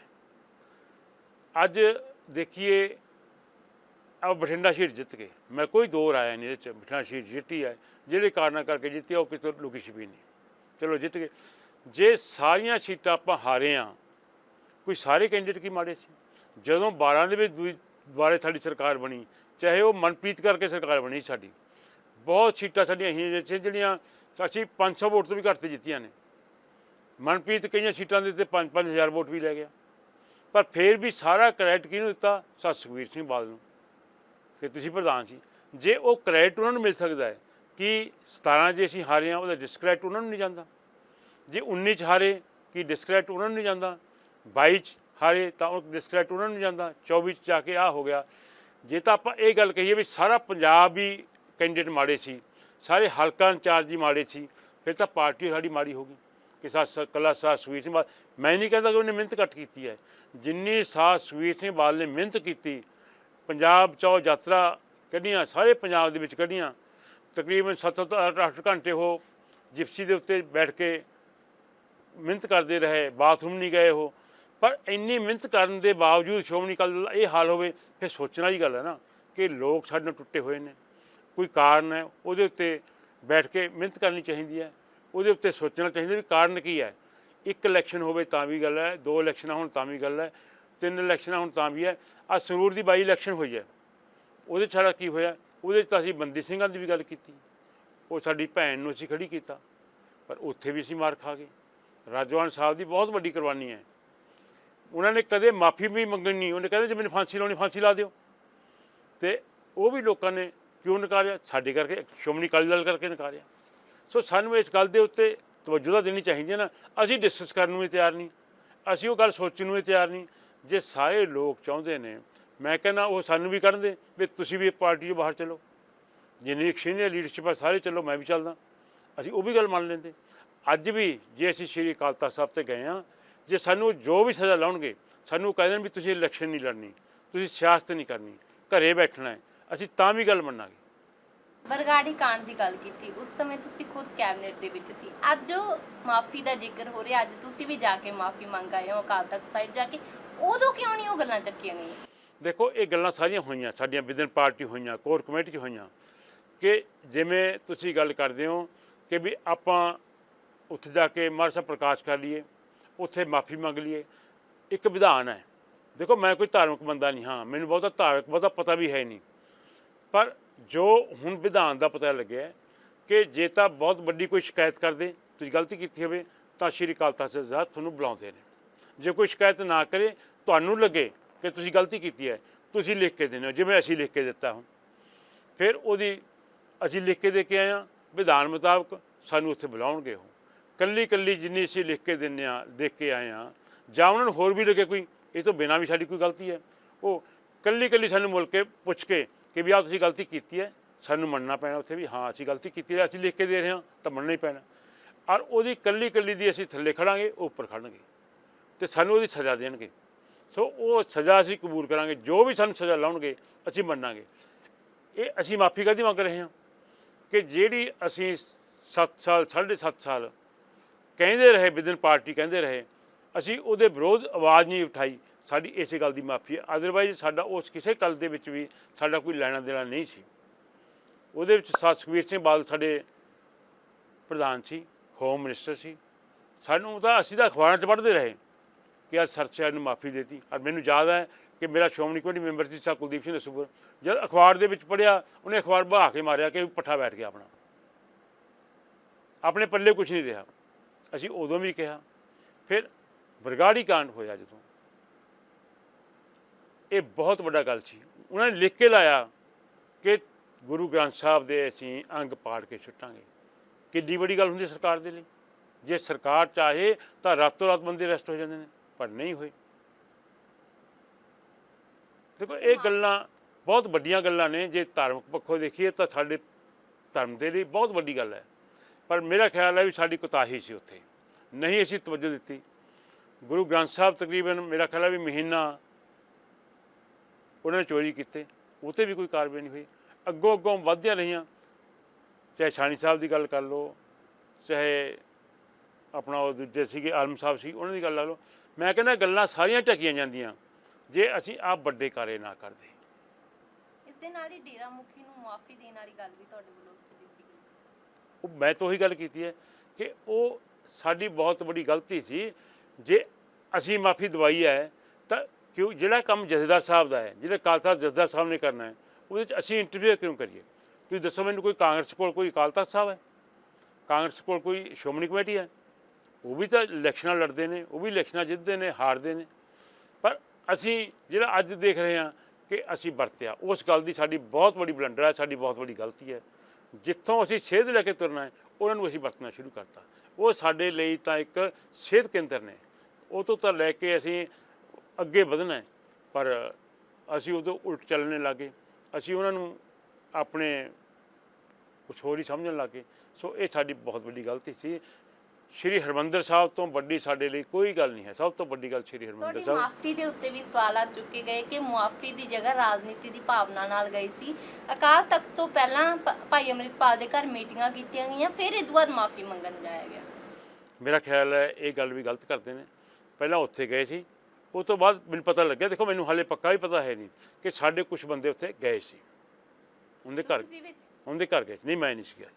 ਅੱਜ ਦੇਖੀਏ ਆ ਬਠਿੰਡਾ ਸੀਟ ਜਿੱਤ ਗਏ। ਮੈਂ ਕੋਈ ਦੋ ਰਾਇਆ ਨਹੀਂ ਇਹਦੇ ਚ, ਬਠਿੰਡਾ ਸੀਟ ਜਿੱਤੀ ਹੈ। ਜਿਹੜੇ ਕਾਰਨਾਂ ਕਰਕੇ ਜਿੱਤੀ ਉਹ ਕਿਤੋਂ ਲੁਕੀ ਛਿਪੀ ਨਹੀਂ। ਚਲੋ, ਜਿੱਤ ਗਏ। ਜੇ ਸਾਰੀਆਂ ਸੀਟਾਂ ਆਪਾਂ ਹਾਰੇ ਆ ਕੋਈ ਸਾਰੇ ਕੈਂਡੀਡੇਟ ਕੀ ਮਾੜੇ ਸੀ? ਜਦੋਂ 12 ਦੇ ਵਿੱਚ ਦੂਜੀ ਦੁਬਾਰੇ ਸਾਡੀ ਸਰਕਾਰ ਬਣੀ, ਚਾਹੇ ਉਹ ਮਨਪ੍ਰੀਤ ਕਰਕੇ ਸਰਕਾਰ ਬਣੀ ਸਾਡੀ, ਬਹੁਤ ਸੀਟਾਂ ਸਾਡੀਆਂ ਹੀ ਜਿਹੜੀਆਂ ਅਸੀਂ 500 ਵੋਟ ਤੋਂ ਵੀ ਘੱਟ ਤੇ ਜਿੱਤੀਆਂ ਨੇ। ਮਨਪ੍ਰੀਤ ਕਈਆਂ ਸੀਟਾਂ ਦੇ ਉੱਤੇ 5-5000 ਵੋਟ ਵੀ ਲੈ ਗਿਆ। ਪਰ ਫਿਰ ਵੀ ਸਾਰਾ ਕ੍ਰੈਡਿਟ ਕਿਹਨੂੰ ਦਿੱਤਾ? ਸਰ ਸੁਖਬੀਰ ਸਿੰਘ ਬਾਦਲ ਨੂੰ। ਫਿਰ ਤੁਸੀਂ ਪ੍ਰਧਾਨ ਸੀ। ਜੇ ਉਹ ਕ੍ਰੈਡਿਟ ਉਹਨਾਂ ਨੂੰ ਮਿਲ ਸਕਦਾ ਹੈ ਕਿ 17 ਜੇ ਅਸੀਂ ਹਾਰੇ ਹਾਂ, ਉਹਦਾ ਡਿਸਕ੍ਰੈਡਿਟ ਉਹਨਾਂ ਨੂੰ ਨਹੀਂ ਜਾਂਦਾ। ਜੇ 19 ਚ ਹਾਰੇ, ਕਿ ਡਿਸਕ੍ਰੈਡਿਟ ਉਹਨਾਂ ਨੂੰ ਨਹੀਂ ਜਾਂਦਾ? 22 ਚ ਹਾਰੇ ਤਾਂ ਉਹ ਡਿਸਕ੍ਰੈਡਿਟ ਉਹਨਾਂ ਨੂੰ ਜਾਂਦਾ 24 ਚ ਜਾ ਕੇ ਆ ਹੋ ਗਿਆ। ਜੇ ਤਾਂ ਆਪਾਂ ਇਹ ਗੱਲ ਕਹੀਏ ਵੀ ਸਾਰਾ ਪੰਜਾਬ ਹੀ ਕੈਂਡੀਡੇਟ ਮਾੜੇ ਸੀ, ਸਾਰੇ ਹਲਕਾ ਇੰਚਾਰਜ ਹੀ ਮਾੜੇ ਸੀ, ਫਿਰ ਤਾਂ ਪਾਰਟੀ ਸਾਡੀ ਮਾੜੀ ਹੋ ਗਈ। ਕਿ ਸਾ ਕੱਲਾ ਸਾ ਸੁਖਬੀਰ ਸਿੰਘ ਬਾਦਲ ਮੈਂ ਨਹੀਂ ਕਹਿੰਦਾ ਕਿ ਉਹਨੇ ਮਿਹਨਤ ਘੱਟ ਕੀਤੀ ਹੈ। ਜਿੰਨੀ ਸਾ ਸੁਖਬੀਰ ਸਿੰਘ ਬਾਦਲ ਨੇ ਮਿਹਨਤ ਕੀਤੀ, ਪੰਜਾਬ ਚੋਂ ਯਾਤਰਾ ਕੱਢੀਆਂ, ਸਾਰੇ ਪੰਜਾਬ ਦੇ ਵਿੱਚ ਕੱਢੀਆਂ। ਤਕਰੀਬਨ 7-8 ਘੰਟੇ ਉਹ ਜਿਪਸੀ ਦੇ ਉੱਤੇ ਬੈਠ ਕੇ ਮਿਹਨਤ ਕਰਦੇ ਰਹੇ, ਬਾਥਰੂਮ ਨਹੀਂ ਗਏ ਉਹ। ਪਰ ਇੰਨੀ ਮਿਹਨਤ ਕਰਨ ਦੇ ਬਾਵਜੂਦ ਸ਼੍ਰੋਮਣੀ ਅਕਾਲੀ ਦਲ ਦਾ ਇਹ ਹਾਲ ਹੋਵੇ, ਫਿਰ ਸੋਚਣਾ ਹੀ ਗੱਲ ਹੈ ਨਾ ਕਿ ਲੋਕ ਸਾਡੇ ਨਾਲ ਟੁੱਟੇ ਹੋਏ ਨੇ। ਕੋਈ ਕਾਰਨ ਹੈ, ਉਹਦੇ ਉੱਤੇ ਬੈਠ ਕੇ ਮਿਹਨਤ ਕਰਨੀ ਚਾਹੀਦੀ ਹੈ। ਉਹਦੇ ਉੱਤੇ ਸੋਚਣਾ ਚਾਹੀਦਾ ਵੀ ਕਾਰਨ ਕੀ ਹੈ। ਇੱਕ ਇਲੈਕਸ਼ਨ ਹੋਵੇ ਤਾਂ ਵੀ ਗੱਲ ਹੈ, ਦੋ ਇਲੈਕਸ਼ਨਾਂ ਹੋਣ ਤਾਂ ਵੀ ਗੱਲ ਹੈ, ਤਿੰਨ ਇਲੈਕਸ਼ਨਾਂ ਹੋਣ ਤਾਂ ਵੀ ਹੈ। ਆ ਸੰਗਰੂਰ ਦੀ ਬਾਈ ਇਲੈਕਸ਼ਨ ਹੋਈ ਹੈ। ਉਹਦੇ 'ਚ ਸਾਡਾ ਕੀ ਹੋਇਆ? ਉਹਦੇ 'ਚ ਤਾਂ ਅਸੀਂ ਬੰਦੀ ਸਿੰਘਾਂ ਦੀ ਵੀ ਗੱਲ ਕੀਤੀ। ਉਹ ਸਾਡੀ ਭੈਣ ਨੂੰ ਅਸੀਂ ਖੜੀ ਕੀਤਾ। ਪਰ ਉੱਥੇ ਵੀ ਅਸੀਂ ਮਾਰ ਖਾ ਗਏ। ਰਾਜਵਾਨ ਸਾਹਿਬ ਦੀ ਬਹੁਤ ਵੱਡੀ ਕੁਰਬਾਨੀ ਹੈ। ਉਹਨਾਂ ਨੇ ਕਦੇ ਮਾਫੀ ਵੀ ਮੰਗਣੀ ਨਹੀਂ, ਉਹਨੇ ਕਹਿੰਦੇ ਜੇ ਮੈਨੂੰ ਫਾਂਸੀ ਲਾਉਣੀ, ਫਾਂਸੀ ਲਾ ਦਿਓ। ਤੇ ਉਹ ਵੀ ਲੋਕਾਂ ਨੇ ਕਿਉਂ ਨਕਾਰਿਆ? ਸਾਡੇ ਕਰਕੇ, ਸ਼੍ਰੋਮਣੀ ਅਕਾਲੀ ਦਲ ਕਰਕੇ ਨਕਾਰਿਆ। ਸੋ ਸਾਨੂੰ ਇਸ ਗੱਲ ਦੇ ਉੱਤੇ ਤਵੱਜੋ ਤਾਂ ਦੇਣੀ ਚਾਹੀਦੀ ਹੈ ਨਾ। ਅਸੀਂ ਡਿਸਕਸ ਕਰਨ ਨੂੰ ਵੀ ਤਿਆਰ ਨਹੀਂ। ਅਸੀਂ ਉਹ ਗੱਲ ਸੋਚਣ ਨੂੰ ਵੀ ਤਿਆਰ ਨਹੀਂ। ਜੇ ਸਾਰੇ ਲੋਕ ਚਾਹੁੰਦੇ ਨੇ, ਮੈਂ ਕਹਿੰਦਾ ਉਹ ਸਾਨੂੰ ਵੀ ਕਰਨ ਦੇ, ਵੀ ਤੁਸੀਂ ਵੀ ਪਾਰਟੀ ਤੋਂ ਬਾਹਰ ਚਲੋ। ਜਿੰਨੀ ਸੀਨੀਅਰ ਲੀਡਰਸ਼ਿਪ ਆ, ਸਾਰੇ ਚਲੋ, ਮੈਂ ਵੀ ਚੱਲਦਾ। ਅਸੀਂ ਉਹ ਵੀ ਗੱਲ ਮੰਨ ਲੈਂਦੇ। ਅੱਜ ਵੀ ਜੇ ਅਸੀਂ ਸ਼੍ਰੀ ਅਕਾਲ ਤਖਤ ਸਾਹਿਬ ਤੇ ਗਏ ਆ ਜੇ ਸਾਨੂੰ ਜੋ ਵੀ ਸਜ਼ਾ ਲਾਉਣਗੇ ਸਾਨੂੰ ਕਹਿ ਦੇਣ ਵੀ ਤੁਸੀਂ ਇਲੈਕਸ਼ਨ ਨਹੀਂ ਲੜਨੀ ਤੁਸੀਂ ਸਿਆਸਤ ਨਹੀਂ ਕਰਨੀ ਘਰੇ ਬੈਠਣਾ ਹੈ ਅਸੀਂ ਤਾਂ ਵੀ ਗੱਲ ਮੰਨਾਂਗੇ। ਬਰਗਾੜੀ ਕਾਂਡ ਦੀ ਗੱਲ ਕੀਤੀ ਉਸ ਸਮੇਂ ਤੁਸੀਂ ਖੁਦ ਕੈਬਨਿਟ ਦੇ ਵਿੱਚ ਸੀ। ਅੱਜ ਮਾਫੀ ਦਾ ਜ਼ਿਕਰ ਹੋ ਰਿਹਾ ਅੱਜ ਤੁਸੀਂ ਵੀ ਜਾ ਕੇ ਮਾਫੀ ਮੰਗ ਆਏ ਹੋ ਅਕਾਲ ਤਖਤ ਸਾਹਿਬ ਜਾ ਕੇ ਉਦੋਂ ਕਿਉਂ ਨਹੀਂ ਉਹ ਗੱਲਾਂ ਚੱਕੀਆਂ ਗਈਆਂ? ਦੇਖੋ ਇਹ ਗੱਲਾਂ ਸਾਰੀਆਂ ਹੋਈਆਂ ਸਾਡੀਆਂ ਵਿਦਨ ਪਾਰਟੀ ਹੋਈਆਂ ਕੋਰ ਕਮੇਟੀ 'ਚ ਹੋਈਆਂ ਕਿ ਜਿਵੇਂ ਤੁਸੀਂ ਗੱਲ ਕਰਦੇ ਹੋ ਕਿ ਵੀ ਆਪਾਂ ਉੱਥੇ ਜਾ ਕੇ ਸਾਹਿਬ ਪ੍ਰਕਾਸ਼ ਕਰ ਲਈਏ ਉੱਥੇ ਮਾਫੀ ਮੰਗ ਲਈਏ। ਇੱਕ ਵਿਧਾਨ ਹੈ। ਦੇਖੋ, ਮੈਂ ਕੋਈ ਧਾਰਮਿਕ ਬੰਦਾ ਨਹੀਂ, ਹਾਂ। ਮੈਨੂੰ ਬਹੁਤਾ ਧਾਰਮਿਕ, ਬਹੁਤਾ ਪਤਾ ਵੀ ਹੈ ਨਹੀਂ। ਪਰ ਜੋ ਹੁਣ ਵਿਧਾਨ ਦਾ ਪਤਾ ਲੱਗਿਆ ਕਿ ਜੇ ਤਾਂ ਬਹੁਤ ਵੱਡੀ ਕੋਈ ਸ਼ਿਕਾਇਤ ਕਰਦੇ, ਤੁਸੀਂ ਗਲਤੀ ਕੀਤੀ ਹੋਵੇ, ਤਾਂ ਸ਼੍ਰੀ ਅਕਾਲ ਤਖਤ ਸਾਹਿਬ ਤੁਹਾਨੂੰ ਬੁਲਾਉਂਦੇ ਨੇ। ਜੇ ਕੋਈ ਸ਼ਿਕਾਇਤ ਨਾ ਕਰੇ, ਤੁਹਾਨੂੰ ਲੱਗੇ ਕਿ ਤੁਸੀਂ ਗਲਤੀ ਕੀਤੀ ਹੈ, ਤੁਸੀਂ ਲਿਖ ਕੇ ਦਿੰਦੇ ਹੋ। ਜਿਵੇਂ ਅਸੀਂ ਲਿਖ ਕੇ ਦਿੱਤਾ ਹੁਣ। ਫਿਰ ਉਹਦੀ ਅਸੀਂ ਲਿਖ ਕੇ ਦੇ ਕੇ ਆਏ ਹਾਂ। ਵਿਧਾਨ ਮੁਤਾਬਕ ਸਾਨੂੰ ਉੱਥੇ ਬੁਲਾਉਣਗੇ ਉਹ। ਕੱਲੀ ਕੱਲੀ ਜਿੰਨੀ ਅਸੀਂ ਲਿਖ ਕੇ ਦਿੰਦੇ ਹਾਂ ਦੇਖ ਕੇ ਆਏ ਹਾਂ, ਜਾਂ ਉਹਨਾਂ ਨੂੰ ਹੋਰ ਵੀ ਲੱਗੇ ਕੋਈ, ਇਹ ਤੋਂ ਬਿਨਾਂ ਵੀ ਸਾਡੀ ਕੋਈ ਗਲਤੀ ਹੈ। ਉਹ ਕੱਲੀ ਕੱਲੀ ਸਾਨੂੰ ਮੁੜ ਕੇ ਪੁੱਛ ਕੇ ਕਿ ਵੀ ਆਹ ਤੁਸੀਂ ਗਲਤੀ ਕੀਤੀ ਹੈ, ਸਾਨੂੰ ਮੰਨਣਾ ਪੈਣਾ ਉੱਥੇ ਵੀ, ਹਾਂ, ਅਸੀਂ ਗਲਤੀ ਕੀਤੀ ਹੈ, ਅਸੀਂ ਲਿਖ ਕੇ ਦੇ ਰਹੇ ਹਾਂ, ਤਾਂ ਮੰਨਣਾ ਹੀ ਪੈਣਾ। ਔਰ ਉਹਦੀ ਕੱਲੀ ਕੱਲੀ ਦੀ ਅਸੀਂ ਥੱਲੇ ਖੜਾਂਗੇ, ਉਹ ਉੱਪਰ ਖੜਨਗੇ, ਤੇ ਸਾਨੂੰ ਉਹਦੀ ਸਜ਼ਾ ਦੇਣਗੇ। ਸੋ ਉਹ ਸਜ਼ਾ ਅਸੀਂ ਕਬੂਲ ਕਰਾਂਗੇ, ਜੋ ਵੀ ਸਾਨੂੰ ਸਜ਼ਾ ਲਾਉਣਗੇ, ਅਸੀਂ ਮੰਨਾਂਗੇ। ਇਹ ਅਸੀਂ ਮਾਫੀ ਕਾਹਦੀ ਮੰਗ ਰਹੇ ਹਾਂ? ਕਿ ਜਿਹੜੀ ਅਸੀਂ 7 ਸਾਲ 7.5 ਸਾਲ ਕਹਿੰਦੇ ਰਹੇ ਵਿਦਨ ਪਾਰਟੀ ਕਹਿੰਦੇ ਰਹੇ, ਅਸੀਂ ਉਹਦੇ ਵਿਰੋਧ ਆਵਾਜ਼ ਨਹੀਂ ਉਠਾਈ। ਸਾਡੀ ਇਸੇ ਗੱਲ ਦੀ ਮਾਫੀ ਹੈ। ਅਦਰਵਾਈਜ਼ ਸਾਡਾ ਉਸ ਕਿਸੇ ਗੱਲ ਦੇ ਵਿੱਚ ਵੀ ਸਾਡਾ ਕੋਈ ਲੈਣਾ ਦੇਣਾ ਨਹੀਂ ਸੀ। ਉਹਦੇ ਵਿੱਚ ਸਾ, ਸੁਖਬੀਰ ਸਿੰਘ ਬਾਦਲ ਸਾਡੇ ਪ੍ਰਧਾਨ ਸੀ ਹੋਮ ਮਿਨਿਸਟਰ ਸੀ। ਸਾਨੂੰ ਤਾਂ ਅਸੀਂ ਤਾਂ ਅਖਬਾਰਾਂ 'ਚ ਪੜ੍ਹਦੇ ਰਹੇ ਕਿ ਅੱਜ ਸਰਚਾ ਨੂੰ ਮਾਫੀ ਦਿੱਤੀ। ਔਰ ਮੈਨੂੰ ਯਾਦ ਹੈ ਕਿ ਮੇਰਾ ਸ਼੍ਰੋਮਣੀ ਕਮੇਟੀ ਮੈਂਬਰ ਸੀ ਸਾ ਕੁਲਦੀਪ ਸਿੰਘ ਸੁਪਰ ਜਦ ਅਖਬਾਰ ਦੇ ਵਿੱਚ ਪੜਿਆ ਉਹਨੇ ਅਖਬਾਰ ਬਹਾ ਕੇ ਮਾਰਿਆ ਕਿ ਪੱਠਾ ਬੈਠ ਗਿਆ ਆਪਣਾ। ਆਪਣੇ ਪੱਲੇ ਕੁਝ ਨਹੀਂ ਰਿਹਾ। ਅਸੀਂ ਉਦੋਂ ਵੀ ਕਿਹਾ ਫਿਰ ਬਰਗਾੜੀ ਕਾਂਡ ਹੋਇਆ ਜਦੋਂ। ਇਹ ਬਹੁਤ ਵੱਡਾ ਗੱਲ ਸੀ। ਉਹਨਾਂ ਨੇ ਲਿਖ ਕੇ ਲਾਇਆ ਕਿ ਗੁਰੂ ਗ੍ਰੰਥ ਸਾਹਿਬ ਦੇ ਅਸੀਂ ਅੰਗ ਪਾੜ ਕੇ ਸੁੱਟਾਂਗੇ। ਕਿੰਨੀ ਵੱਡੀ ਗੱਲ ਹੁੰਦੀ ਸਰਕਾਰ ਦੇ ਲਈ। ਜੇ ਸਰਕਾਰ ਚਾਹੇ ਤਾਂ ਰਾਤੋਂ ਰਾਤ ਬੰਦੇ ਅਰੈਸਟ ਹੋ ਜਾਂਦੇ ਨੇ ਪਰ ਨਹੀਂ ਹੋਏ। ਦੇਖੋ ਇਹ ਗੱਲਾਂ ਬਹੁਤ ਵੱਡੀਆਂ ਗੱਲਾਂ ਨੇ। ਜੇ ਧਾਰਮਿਕ ਪੱਖੋਂ ਦੇਖੀਏ ਤਾਂ ਸਾਡੇ ਧਰਮ ਦੇ ਲਈ ਬਹੁਤ ਵੱਡੀ ਗੱਲ ਹੈ। ਪਰ ਮੇਰਾ ਖਿਆਲ ਹੈ ਵੀ ਸਾਡੀ ਕੁਤਾਹੀ ਸੀ ਉੱਥੇ। ਨਹੀਂ ਅਸੀਂ ਤਵੱਜੋ ਦਿੱਤੀ। ਗੁਰੂ ਗ੍ਰੰਥ ਸਾਹਿਬ ਤਕਰੀਬਨ ਮੇਰਾ ਖਿਆਲ ਹੈ ਵੀ ਮਹੀਨਾ ਉਹਨਾਂ ਨੇ ਚੋਰੀ ਕੀਤੇ। ਉਹ 'ਤੇ ਵੀ ਕੋਈ ਕਾਰਵਾਈ ਨਹੀਂ ਹੋਈ। ਅੱਗੋਂ ਅੱਗੋਂ ਵੱਧਦੀਆਂ ਰਹੀਆਂ। ਚਾਹੇ ਛਾਣੀ ਸਾਹਿਬ ਦੀ ਗੱਲ ਕਰ ਲਓ, ਚਾਹੇ ਆਪਣਾ ਉਹ ਦੂਜੇ ਸੀਗੇ, ਆਲਮ ਸਾਹਿਬ ਸੀ, ਉਹਨਾਂ ਦੀ ਗੱਲ ਲਾ ਲਓ। ਮੈਂ ਕਹਿੰਦਾ ਗੱਲਾਂ ਸਾਰੀਆਂ ਢਕੀਆਂ ਜਾਂਦੀਆਂ। ਜੇ ਅਸੀਂ ਆਪ ਵੱਡੇ ਕਾਰੇ ਨਾ ਕਰਦੇ। ਇਸ ਦੇ ਨਾਲ ਹੀ ਡੇਰਾ ਮੁਖੀ ਨੂੰ ਮਾਫੀ ਦੇਣ ਵਾਲੀ ਗੱਲ ਵੀ ਤੁਹਾਡੇ ਵੱਲੋਂ ਉਹ ਮੈਂ ਤਾਂ ਉਹੀ ਗੱਲ ਕੀਤੀ ਹੈ ਕਿ ਉਹ ਸਾਡੀ ਬਹੁਤ ਵੱਡੀ ਗਲਤੀ ਸੀ। ਜੇ ਅਸੀਂ ਮਾਫੀ ਦਵਾਈ ਹੈ, ਤਾਂ ਕਿਉਂ ਜਿਹੜਾ ਕੰਮ ਜਥੇਦਾਰ ਸਾਹਿਬ ਦਾ ਹੈ, ਜਿਹੜਾ ਖਾਲਸਾ ਜਥੇਦਾਰ ਸਾਹਿਬ ਨੇ ਕਰਨਾ ਹੈ, ਉਹਦੇ ਵਿੱਚ ਅਸੀਂ ਇੰਟਰਵਿਊ ਕਿਉਂ ਕਰੀਏ? ਤੁਸੀਂ ਦੱਸੋ ਮੈਨੂੰ ਕੋਈ ਕਾਂਗਰਸ ਕੋਲ ਕੋਈ ਅਕਾਲ ਤਖਤ ਸਾਹਿਬ ਹੈ? ਕਾਂਗਰਸ ਕੋਲ ਕੋਈ ਸ਼੍ਰੋਮਣੀ ਕਮੇਟੀ ਹੈ? ਉਹ ਵੀ ਤਾਂ ਇਲੈਕਸ਼ਨਾਂ ਲੜਦੇ ਨੇ, ਉਹ ਵੀ ਇਲੈਕਸ਼ਨਾਂ ਜਿੱਤਦੇ ਨੇ, ਹਾਰਦੇ ਨੇ। ਪਰ ਅਸੀਂ ਜਿਹੜਾ ਅੱਜ ਦੇਖ ਰਹੇ ਹਾਂ ਕਿ ਅਸੀਂ ਵਰਤਿਆ, ਉਸ ਗੱਲ ਦੀ ਸਾਡੀ ਬਹੁਤ ਵੱਡੀ ਬਲੰਡਰ ਹੈ, ਸਾਡੀ ਬਹੁਤ ਵੱਡੀ ਗਲਤੀ ਹੈ। ਜਿੱਥੋਂ ਅਸੀਂ ਸੇਧ ਲੈ ਕੇ ਤੁਰਨਾ ਹੈ, ਉਹਨਾਂ ਨੂੰ ਅਸੀਂ ਵਰਤਣਾ ਸ਼ੁਰੂ ਕਰਤਾ। ਉਹ ਸਾਡੇ ਲਈ ਤਾਂ ਇੱਕ ਸਿਹਤ ਕੇਂਦਰ ਨੇ। ਉਹ ਤੋਂ ਤਾਂ ਲੈ ਕੇ ਅਸੀਂ ਅੱਗੇ ਵਧਣਾ ਪਰ ਅਸੀਂ ਉਦੋਂ ਉਲਟ ਚੱਲਣੇ ਲੱਗੇ। ਅਸੀਂ ਉਹਨਾਂ ਨੂੰ ਆਪਣੇ ਕੁਛ ਹੋਰ ਹੀ ਸਮਝਣ ਲੱਗੇ। ਸੋ ਇਹ ਸਾਡੀ ਬਹੁਤ ਵੱਡੀ ਗਲਤੀ ਸੀ। ਸ਼੍ਰੀ ਹਰਮੰਦਰ ਸਾਹਿਬ ਤੋਂ ਵੱਡੀ ਸਾਡੇ ਲਈ ਕੋਈ ਗੱਲ ਨਹੀਂ ਹੈ। ਸਭ ਤੋਂ ਵੱਡੀ ਗੱਲ ਸ਼੍ਰੀ ਹਰਮੰਦਰ ਤੁਹਾਡੀ ਸਾਹਿਬ ਮਾਫੀ ਦੇ ਉੱਤੇ ਵੀ ਸਵਾਲਾਤ ਚੁੱਕੇ ਗਏ ਕਿ ਮੁਆਫੀ ਦੀ ਜਗ੍ਹਾ ਰਾਜਨੀਤੀ ਦੀ ਭਾਵਨਾ ਨਾਲ ਗਈ ਸੀ। ਅਕਾਲ ਤਖਤ ਤੋਂ ਪਹਿਲਾਂ ਭ- ਭਾਈ ਅੰਮ੍ਰਿਤਪਾਲ ਦੇ ਘਰ ਮੀਟਿੰਗਾਂ ਕੀਤੀਆਂ ਗਈਆਂ ਫਿਰ ਇਹ ਤੋਂ ਬਾਅਦ ਮਾਫੀ ਮੰਗਣ ਜਾਇਆ ਗਿਆ। ਮੇਰਾ ਖਿਆਲ ਹੈ ਇਹ ਗੱਲ ਵੀ ਗਲਤ ਕਰਦੇ ਨੇ। ਪਹਿਲਾਂ ਉੱਥੇ ਗਏ ਸੀ ਉਸ ਤੋਂ ਬਾਅਦ ਮੈਨੂੰ ਪਤਾ ਲੱਗਿਆ ਦੇਖੋ ਮੈਨੂੰ ਹਾਲੇ ਪੱਕਾ ਵੀ ਪਤਾ ਹੈ ਨਹੀਂ ਕਿ ਸਾਡੇ ਕੁਝ ਬੰਦੇ ਉੱਥੇ ਗਏ ਸੀ। ਉਹਦੇ ਘਰ ਤੁਸੀਂ ਵਿੱਚ? ਉਹਦੇ ਘਰ ਗਏ ਸੀ। ਨਹੀਂ ਮੈਂ ਨਹੀਂ ਸੀ ਗਿਆ।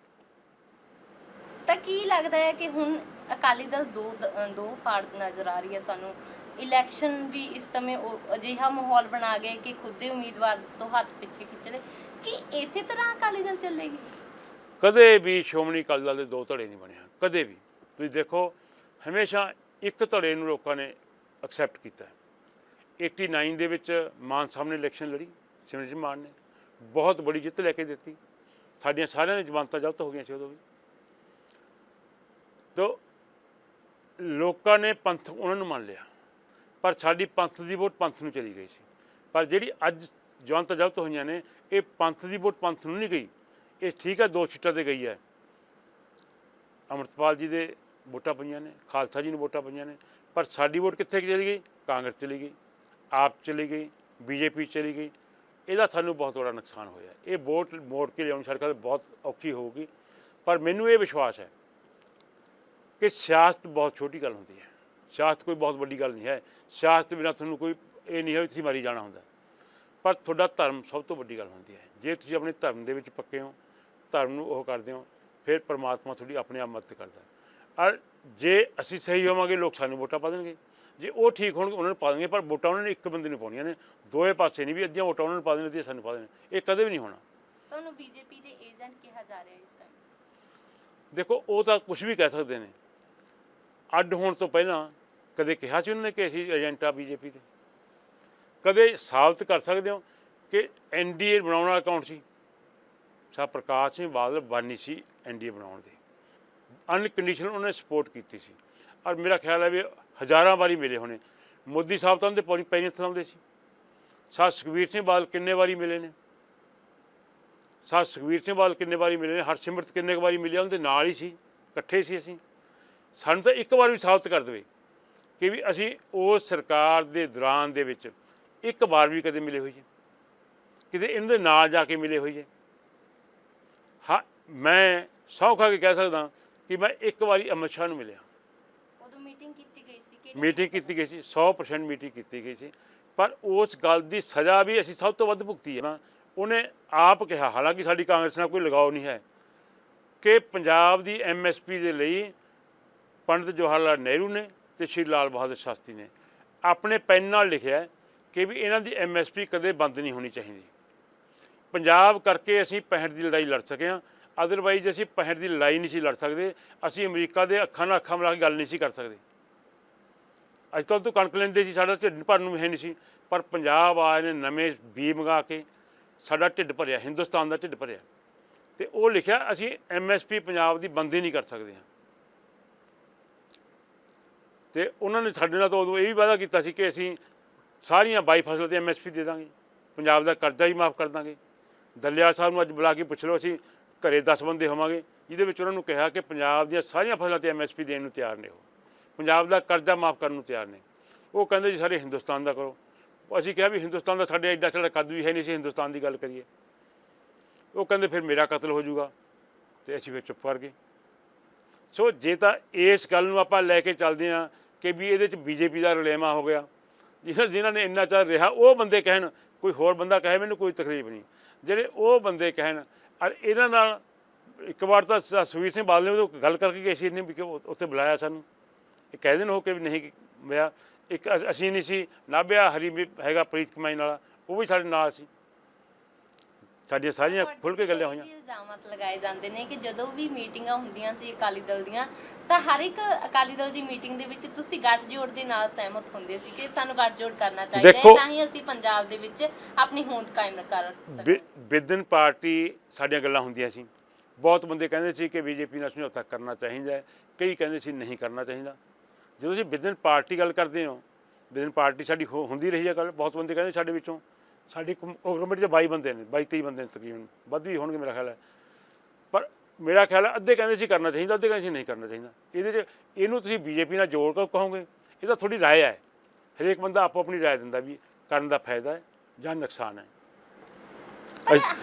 ਤਾਂ ਕੀ ਲੱਗਦਾ ਹੈ ਕਿ ਹੁਣ ਅਕਾਲੀ ਦਲ ਦੋ ਦੋ ਪਾਰਟ ਨਜ਼ਰ ਆ ਰਹੀ ਹੈ ਸਾਨੂੰ। ਇਲੈਕਸ਼ਨ ਵੀ ਇਸ ਸਮੇਂ ਉਹ ਅਜਿਹਾ ਮਾਹੌਲ ਬਣਾ ਗਏ ਕਿ ਖੁਦ ਦੇ ਉਮੀਦਵਾਰ ਤੋਂ ਹੱਥ ਪਿੱਛੇ ਖਿੱਚਦੇ ਕਿ ਇਸੇ ਤਰ੍ਹਾਂ ਅਕਾਲੀ ਦਲ ਚੱਲੇਗੀ? ਕਦੇ ਵੀ ਸ਼੍ਰੋਮਣੀ ਅਕਾਲੀ ਦਲ ਦੇ ਦੋ ਧੜੇ ਨਹੀਂ ਬਣਿਆ ਕਦੇ ਵੀ। ਤੁਸੀਂ ਦੇਖੋ, ਹਮੇਸ਼ਾ ਇੱਕ ਧੜੇ ਨੂੰ ਲੋਕਾਂ ਨੇ ਐਕਸੈਪਟ ਕੀਤਾ ਹੈ। 89 ਦੇ ਵਿੱਚ ਮਾਨ ਸਾਹਿਬ ਨੇ ਇਲੈਕਸ਼ਨ ਲੜੀ ਸਿਮਰਜੀਤ ਮਾਨ ਨੇ। ਬਹੁਤ ਬੜੀ ਜਿੱਤ ਲੈ ਕੇ ਦਿੱਤੀ। ਸਾਡੀਆਂ ਸਾਰਿਆਂ ਦੀਆਂ ਜ਼ਮਾਨਤਾਂ ਜ਼ਬਤ ਹੋ ਗਈਆਂ ਸੀ ਉਦੋਂ ਵੀ। ਤੋ ਲੋਕਾਂ ਨੇ ਪੰਥ ਉਹਨਾਂ ਨੂੰ ਮੰਨ ਲਿਆ। ਪਰ ਸਾਡੀ ਪੰਥ ਦੀ ਵੋਟ ਪੰਥ ਨੂੰ ਚਲੀ ਗਈ ਸੀ। ਪਰ ਜਿਹੜੀ ਅੱਜ ਜਵਾਨਤਾਂ ਜ਼ਬਤ ਹੋਈਆਂ ਨੇ, ਇਹ ਪੰਥ ਦੀ ਵੋਟ ਪੰਥ ਨੂੰ ਨਹੀਂ ਗਈ। ਇਹ ਠੀਕ ਹੈ, ਦੋ ਸੀਟਾਂ ਤੇ ਗਈ ਹੈ। ਅਮਰਤਪਾਲ ਜੀ ਦੇ ਵੋਟਾਂ ਪਈਆਂ ਨੇ, ਖਾਲਸਾ ਜੀ ਨੂੰ ਵੋਟਾਂ ਪਈਆਂ ਨੇ। ਪਰ ਸਾਡੀ ਵੋਟ ਕਿੱਥੇ ਚਲੀ ਗਈ? ਕਾਂਗਰਸ ਚਲੀ ਗਈ, ਆਪ ਚਲੀ ਗਈ, ਬੀਜੇਪੀ ਚਲੀ ਗਈ। ਇਹਦਾ ਸਾਨੂੰ ਬਹੁਤ ਬੜਾ ਨੁਕਸਾਨ ਹੋਇਆ। ਇਹ ਵੋਟ ਮੋੜ ਕੇ ਲਿਆਉਣ ਸਰਕਾਰ ਬਹੁਤ ਔਖੀ ਹੋਊਗੀ। ਪਰ ਮੈਨੂੰ ਇਹ ਵਿਸ਼ਵਾਸ ਹੈ ਕਿ ਸਿਆਸਤ ਬਹੁਤ ਛੋਟੀ ਗੱਲ ਹੁੰਦੀ ਹੈ। ਸਿਆਸਤ ਕੋਈ ਬਹੁਤ ਵੱਡੀ ਗੱਲ ਨਹੀਂ ਹੈ। ਸਿਆਸਤ ਬਿਨਾਂ ਤੁਹਾਨੂੰ ਕੋਈ ਇਹ ਨਹੀਂ ਹੈ ਵੀ ਤੁਸੀਂ ਮਾਰੀ ਜਾਣਾ ਹੁੰਦਾ। ਪਰ ਤੁਹਾਡਾ ਧਰਮ ਸਭ ਤੋਂ ਵੱਡੀ ਗੱਲ ਹੁੰਦੀ ਹੈ। ਜੇ ਤੁਸੀਂ ਆਪਣੇ ਧਰਮ ਦੇ ਵਿੱਚ ਪੱਕੇ ਹੋ ਧਰਮ ਨੂੰ ਉਹ ਕਰਦੇ ਹੋ ਫਿਰ ਪਰਮਾਤਮਾ ਤੁਹਾਡੀ ਆਪਣੇ ਆਪ ਮਦਦ ਕਰਦਾ। ਔਰ ਜੇ ਅਸੀਂ ਸਹੀ ਹੋਵਾਂਗੇ ਲੋਕ ਸਾਨੂੰ ਵੋਟਾਂ ਪਾ ਦੇਣਗੇ। ਜੇ ਉਹ ਠੀਕ ਹੋਣਗੇ ਉਹਨਾਂ ਨੂੰ ਪਾ ਦੇਣਗੇ ਪਰ ਵੋਟਾਂ ਉਹਨਾਂ ਨੇ ਇੱਕ ਬੰਦੇ ਨੂੰ ਪਾਉਣੀਆਂ ਨੇ। ਦੋਏ ਪਾਸੇ ਨਹੀਂ ਵੀ ਅੱਧੀਆਂ ਵੋਟਾਂ ਉਹਨਾਂ ਨੂੰ ਪਾ ਦੇਣਗੇ ਅੱਧੀਆਂ ਸਾਨੂੰ ਪਾ ਦੇਣ। ਇਹ ਕਦੇ ਵੀ ਨਹੀਂ ਹੋਣਾ। ਤੁਹਾਨੂੰ ਬੀਜੇਪੀ ਦੇ ਏਜੰਟ ਕਿਹਾ ਜਾ ਰਿਹਾ ਇਸ ਟਾਈਮ ਦੇਖੋ ਉਹ ਤਾਂ ਕੁਝ ਵੀ ਕਹਿ ਸਕਦੇ ਨੇ। ਅੱਡ ਹੋਣ ਤੋਂ ਪਹਿਲਾਂ ਕਦੇ ਕਿਹਾ ਸੀ ਉਹਨਾਂ ਨੇ ਕਿ ਅਸੀਂ ਏਜੰਟ ਆ ਬੀਜੇਪੀ ਦੇ? ਕਦੇ ਸਾਬਤ ਕਰ ਸਕਦੇ ਹੋ ਕਿ ਐਨਡੀਏ ਬਣਾਉਣ ਵਾਲਾ ਕੌਣ ਸੀ? ਸਾ ਪ੍ਰਕਾਸ਼ ਸਿੰਘ ਬਾਦਲ ਬਾਨੀ ਸੀ ਐਨਡੀਏ ਬਣਾਉਣ ਦੇ। ਅਨਕੰਡੀਸ਼ਨਲ ਉਹਨੇ ਸਪੋਰਟ ਕੀਤੀ ਸੀ। ਔਰ ਮੇਰਾ ਖਿਆਲ ਹੈ ਵੀ ਹਜ਼ਾਰਾਂ ਵਾਰੀ ਮਿਲੇ ਹੋਣੇ। ਮੋਦੀ ਸਾਹਿਬ ਤਾਂ ਉਹਦੇ ਪੌੜੀ ਪੈਣੀ ਥਲਾਉਂਦੇ ਸੀ। ਸਾ ਸੁਖਬੀਰ ਸਿੰਘ ਬਾਦਲ ਕਿੰਨੇ ਵਾਰੀ ਮਿਲੇ ਨੇ? ਸਾ ਸੁਖਬੀਰ ਸਿੰਘ ਬਾਦਲ ਕਿੰਨੇ ਵਾਰੀ ਮਿਲੇ ਨੇ? ਹਰਸਿਮਰਤ ਕਿੰਨੇ ਕੁ ਵਾਰੀ ਮਿਲਿਆ? ਉਹਦੇ ਨਾਲ ਹੀ ਸੀ। ਇਕੱਠੇ ਸੀ ਅਸੀਂ। ਸਾਨੂੰ ਤਾਂ ਇੱਕ ਵਾਰ ਵੀ ਸਾਬਤ ਕਰ ਦੇਵੇ ਕਿ ਵੀ ਅਸੀਂ ਉਸ ਸਰਕਾਰ ਦੇ ਦੌਰਾਨ ਦੇ ਵਿੱਚ ਇੱਕ ਵਾਰ ਵੀ ਕਦੇ ਮਿਲੇ ਹੋਈਏ ਕਿਤੇ ਇਹਨਾਂ ਦੇ ਨਾਲ ਜਾ ਕੇ ਮਿਲੇ ਹੋਈਏ ਹਾਂ ਮੈਂ ਸਹੁੰ ਖਾ ਕੇ ਕਹਿ ਸਕਦਾ ਕਿ ਮੈਂ ਇੱਕ ਵਾਰੀ ਅਮਿਤ ਸ਼ਾਹ ਨੂੰ ਮਿਲਿਆ। ਉਦੋਂ ਮੀਟਿੰਗ ਕੀਤੀ ਗਈ ਸੀ ਕਿਹੜੇ ਮੀਟਿੰਗ ਕੀਤੀ ਗਈ ਸੀ 100% ਮੀਟਿੰਗ ਕੀਤੀ ਗਈ ਸੀ। ਪਰ ਉਸ ਗੱਲ ਦੀ ਸਜ਼ਾ ਵੀ ਅਸੀਂ ਸਭ ਤੋਂ ਵੱਧ ਭੁਗਤੀ ਹੈ ਨਾ। ਉਹਨੇ ਆਪ ਕਿਹਾ ਹਾਲਾਂਕਿ ਸਾਡੀ ਕਾਂਗਰਸ ਨਾਲ ਕੋਈ ਲਗਾਓ ਨਹੀਂ ਹੈ ਕਿ ਪੰਜਾਬ ਦੀ ਐਮਐਸਪੀ ਦੇ ਲਈ ਪੰਡਿਤ ਜਵਾਹਰ ਲਾਲ ਨਹਿਰੂ ਨੇ ਤੇ ਸ਼੍ਰੀ ਲਾਲ ਬਹਾਦਰ ਸ਼ਾਸਤਰੀ ਨੇ। ਆਪਣੇ ਪੈਨ ਨਾਲ ਲਿਖਿਆ ਕਿ ਵੀ ਇਹਨਾਂ ਦੀ ਐਮਐਸਪੀ ਕਦੇ ਬੰਦ ਨਹੀਂ ਹੋਣੀ ਚਾਹੀਦੀ। ਪੰਜਾਬ ਕਰਕੇ ਅਸੀਂ 65 ਦੀ ਲੜਾਈ ਲੜ ਸਕੇ ਹਾਂ ਅਦਰਵਾਈਜ਼ ਅਸੀਂ 65 ਦੀ ਲੜਾਈ ਨਹੀਂ ਸੀ ਲੜ ਸਕਦੇ, ਅਸੀਂ ਅਮਰੀਕਾ ਦੇ ਅੱਖਾਂ ਨਾਲ ਅੱਖਾਂ ਮਿਲਾ ਕੇ ਗੱਲ ਨਹੀਂ ਸੀ ਕਰ ਸਕਦੇ। ਅੱਜ ਤੱਕ ਤੋਂ ਕਣਕ ਲੈਂਦੇ ਸੀ, ਸਾਡਾ ਢਿੱਡ ਭਰਨ ਨੂੰ ਹੈ ਨਹੀਂ ਸੀ, ਪਰ ਪੰਜਾਬ ਆਏ ਨੇ ਨਵੇਂ ਬੀ ਮੰਗਾ ਕੇ ਸਾਡਾ ਢਿੱਡ ਭਰਿਆ, ਹਿੰਦੁਸਤਾਨ ਦਾ ਢਿੱਡ ਭਰਿਆ। ਤੇ ਉਹ ਲਿਖਿਆ, ਅਸੀਂ ਐਮਐਸਪੀ ਪੰਜਾਬ ਦੀ ਬੰਦ ਹੀ ਨਹੀਂ ਕਰ ਸਕਦੇ ਹਾਂ। ਤੇ ਉਹਨਾਂ ਨੇ ਸਾਡੇ ਨਾਲ ਤਾਂ ਉਦੋਂ ਇਹ ਵੀ ਵਾਅਦਾ ਕੀਤਾ ਸੀ ਕਿ ਅਸੀਂ ਸਾਰੀਆਂ ਬਾਈ ਫਸਲ ਤੇ ਐਮਐਸਪੀ ਦੇ ਦਾਂਗੇ। ਪੰਜਾਬ ਦਾ ਕਰਜ਼ਾ ਹੀ ਮਾਫ ਕਰ ਦਾਂਗੇ। ਦਲਿਆਲ ਸਾਹਿਬ ਨੂੰ ਅੱਜ ਬੁਲਾ ਕੇ ਪੁੱਛ ਲਓ, ਅਸੀਂ ਘਰੇ 10 ਬੰਦੇ ਹੋਵਾਂਗੇ, ਜਿਹਦੇ ਵਿੱਚ ਉਹਨਾਂ ਨੂੰ ਕਿਹਾ ਕਿ ਪੰਜਾਬ ਦੀਆਂ ਸਾਰੀਆਂ ਫਸਲਾਂ ਤੇ ਐਮਐਸਪੀ ਦੇਣ ਨੂੰ ਤਿਆਰ ਨੇ ਉਹ। ਪੰਜਾਬ ਦਾ ਕਰਜ਼ਾ ਮਾਫ ਕਰਨ ਨੂੰ ਤਿਆਰ ਨੇ। ਉਹ ਕਹਿੰਦੇ ਜੀ, ਸਾਰੇ ਹਿੰਦੁਸਤਾਨ ਦਾ ਕਰੋ। ਅਸੀਂ ਕਿਹਾ ਵੀ, ਹਿੰਦੁਸਤਾਨ ਦਾ ਸਾਡੇ ਐਡਾ ਸਾਡਾ ਕੱਦ ਵੀ ਹੈ ਨਹੀਂ ਸੀ, ਹਿੰਦੁਸਤਾਨ ਦੀ ਗੱਲ ਕਰੀਏ। ਉਹ ਕਹਿੰਦੇ, ਫਿਰ ਮੇਰਾ ਕਤਲ ਹੋ ਜਾਊਗਾ ਤੇ ਅਸੀਂ ਫਿਰ ਚੁੱਪ ਕਰ ਗਏ। ਸੋ ਜੇ ਤਾਂ ਇਸ ਗੱਲ ਨੂੰ ਆਪਾਂ ਲੈ ਕੇ ਚੱਲਦੇ ਹਾਂ ਕਿ ਵੀ ਇਹਦੇ ਚ ਬੀਜੇਪੀ ਦਾ ਰਲੇਮਾ ਹੋ ਗਿਆ। ਜਿਹਨਾਂ ਜਿਨ੍ਹਾਂ ਨੇ ਇੰਨਾ ਚਿਰ ਰਿਹਾ, ਉਹ ਬੰਦੇ ਕਹਿਣ, ਕੋਈ ਹੋਰ ਬੰਦਾ ਕਹੇ, ਮੈਨੂੰ ਕੋਈ ਤਕਲੀਫ ਨਹੀਂ। ਜਿਹੜੇ ਉਹ ਬੰਦੇ ਕਹਿਣ, ਔਰ ਇਹਨਾਂ ਨਾਲ ਇੱਕ ਵਾਰ ਤਾਂ ਸ- ਸੁਖਬੀਰ ਸਿੰਘ ਬਾਦਲ ਨੇ ਉਹ ਗੱਲ ਕਰਕੇ ਗਏ ਸੀ, ਇਹਨੇ ਵੀ ਉੱਥੇ ਬੁਲਾਇਆ ਸਾਨੂੰ। ਇਹ ਕਹਿ ਦੇਣ ਹੋ ਕੇ ਵੀ ਨਹੀਂ ਮਿਆ ਇੱਕ ਅਸੀਂ ਨਹੀਂ ਸੀ, ਨਾਭਿਆ ਹਰੀ ਵੀ ਹੈਗਾ ਪ੍ਰੀਤ ਕਮਾਈ ਵਾਲਾ ਉਹ ਵੀ ਸਾਡੇ ਨਾਲ ਸੀ। ਸਾਡੀਆਂ ਸਾਰੀਆਂ ਤੁਹਾਡੇ ਖੁੱਲ ਕੇ ਗੱਲਾਂ ਹੋਈਆਂ। ਇਲਜ਼ਾਮਤ ਲਗਾਏ ਜਾਂਦੇ ਨੇ ਕਿ ਜਦੋਂ ਵੀ ਮੀਟਿੰਗਾਂ ਹੁੰਦੀਆਂ ਸੀ ਅਕਾਲੀ ਦਲ ਦੀਆਂ ਤਾਂ ਹਰ ਇੱਕ ਅਕਾਲੀ ਦਲ ਦੀ ਮੀਟਿੰਗ ਦੇ ਵਿੱਚ ਤੁਸੀਂ ਗੱਠਜੋੜ ਦੇ ਨਾਲ ਸਹਿਮਤ ਹੁੰਦੇ ਸੀ ਕਿ ਸਾਨੂੰ ਗੱਠਜੋੜ ਕਰਨਾ ਚਾਹੀਦਾ ਹੈ ਦੇਖੋ- ਤਾਂ ਹੀ ਅਸੀਂ ਪੰਜਾਬ ਦੇ ਵਿੱਚ ਆਪਣੀ ਹੋਂਦ ਕਾਇਮ ਕਰ ਸਕਦੇ ਵਿਦਨ ਪਾਰਟੀ ਸਾਡੀਆਂ ਗੱਲਾਂ ਹੁੰਦੀਆਂ ਸੀ। ਬਹੁਤ ਬੰਦੇ ਕਹਿੰਦੇ ਸੀ ਕਿ ਬੀਜੇਪੀ ਨਾਲ ਸਮਝੌਤਾ ਕਰਨਾ ਚਾਹੀਦਾ ਹੈ ਕਈ ਕਹਿੰਦੇ ਸੀ ਨਹੀਂ ਕਰਨਾ ਚਾਹੀਦਾ। ਜਦੋਂ ਅਸੀਂ ਵਿਦਨ ਪਾਰਟੀ ਗੱਲ ਕਰਦੇ ਹਾਂ ਵਿਦਨ ਪਾਰਟੀ ਸਾਡੀ ਹੋ- ਹੁੰਦੀ ਰਹੀ ਹੈ ਗੱਲ ਬਹੁਤ ਬੰਦੇ ਕਹਿੰਦੇ ਸਾਡੇ ਵਿੱਚੋਂ ਸਾਡੀ ਕਮੇਟੀ 'ਚ 22 ਬੰਦੇ ਨੇ 22 23 ਬੰਦੇ ਨੇ ਤਕਰੀਬਨ, ਵੱਧ ਵੀ ਹੋਣਗੇ ਮੇਰਾ ਖਿਆਲ ਹੈ। ਪਰ ਮੇਰਾ ਖਿਆਲ ਹੈ ਅੱਧੇ ਕਹਿੰਦੇ ਸੀ ਕਰਨਾ ਚਾਹੀਦਾ, ਅੱਧੇ ਕਹਿੰਦੇ ਸੀ ਨਹੀਂ ਕਰਨਾ ਚਾਹੀਦਾ। ਇਹਦੇ 'ਚ ਇਹਨੂੰ ਤੁਸੀਂ ਬੀਜੇਪੀ ਨਾਲ ਜੋੜ ਕੇ ਕਹੋਗੇ, ਇਹ ਤਾਂ ਥੋੜੀ ਰਾਏ ਹੈ। ਹਰੇਕ ਬੰਦਾ ਆਪੋ ਆਪਣੀ ਰਾਏ ਦਿੰਦਾ ਵੀ ਕਰਨ ਦਾ ਫਾਇਦਾ ਹੈ ਜਾਂ ਨੁਕਸਾਨ ਹੈ।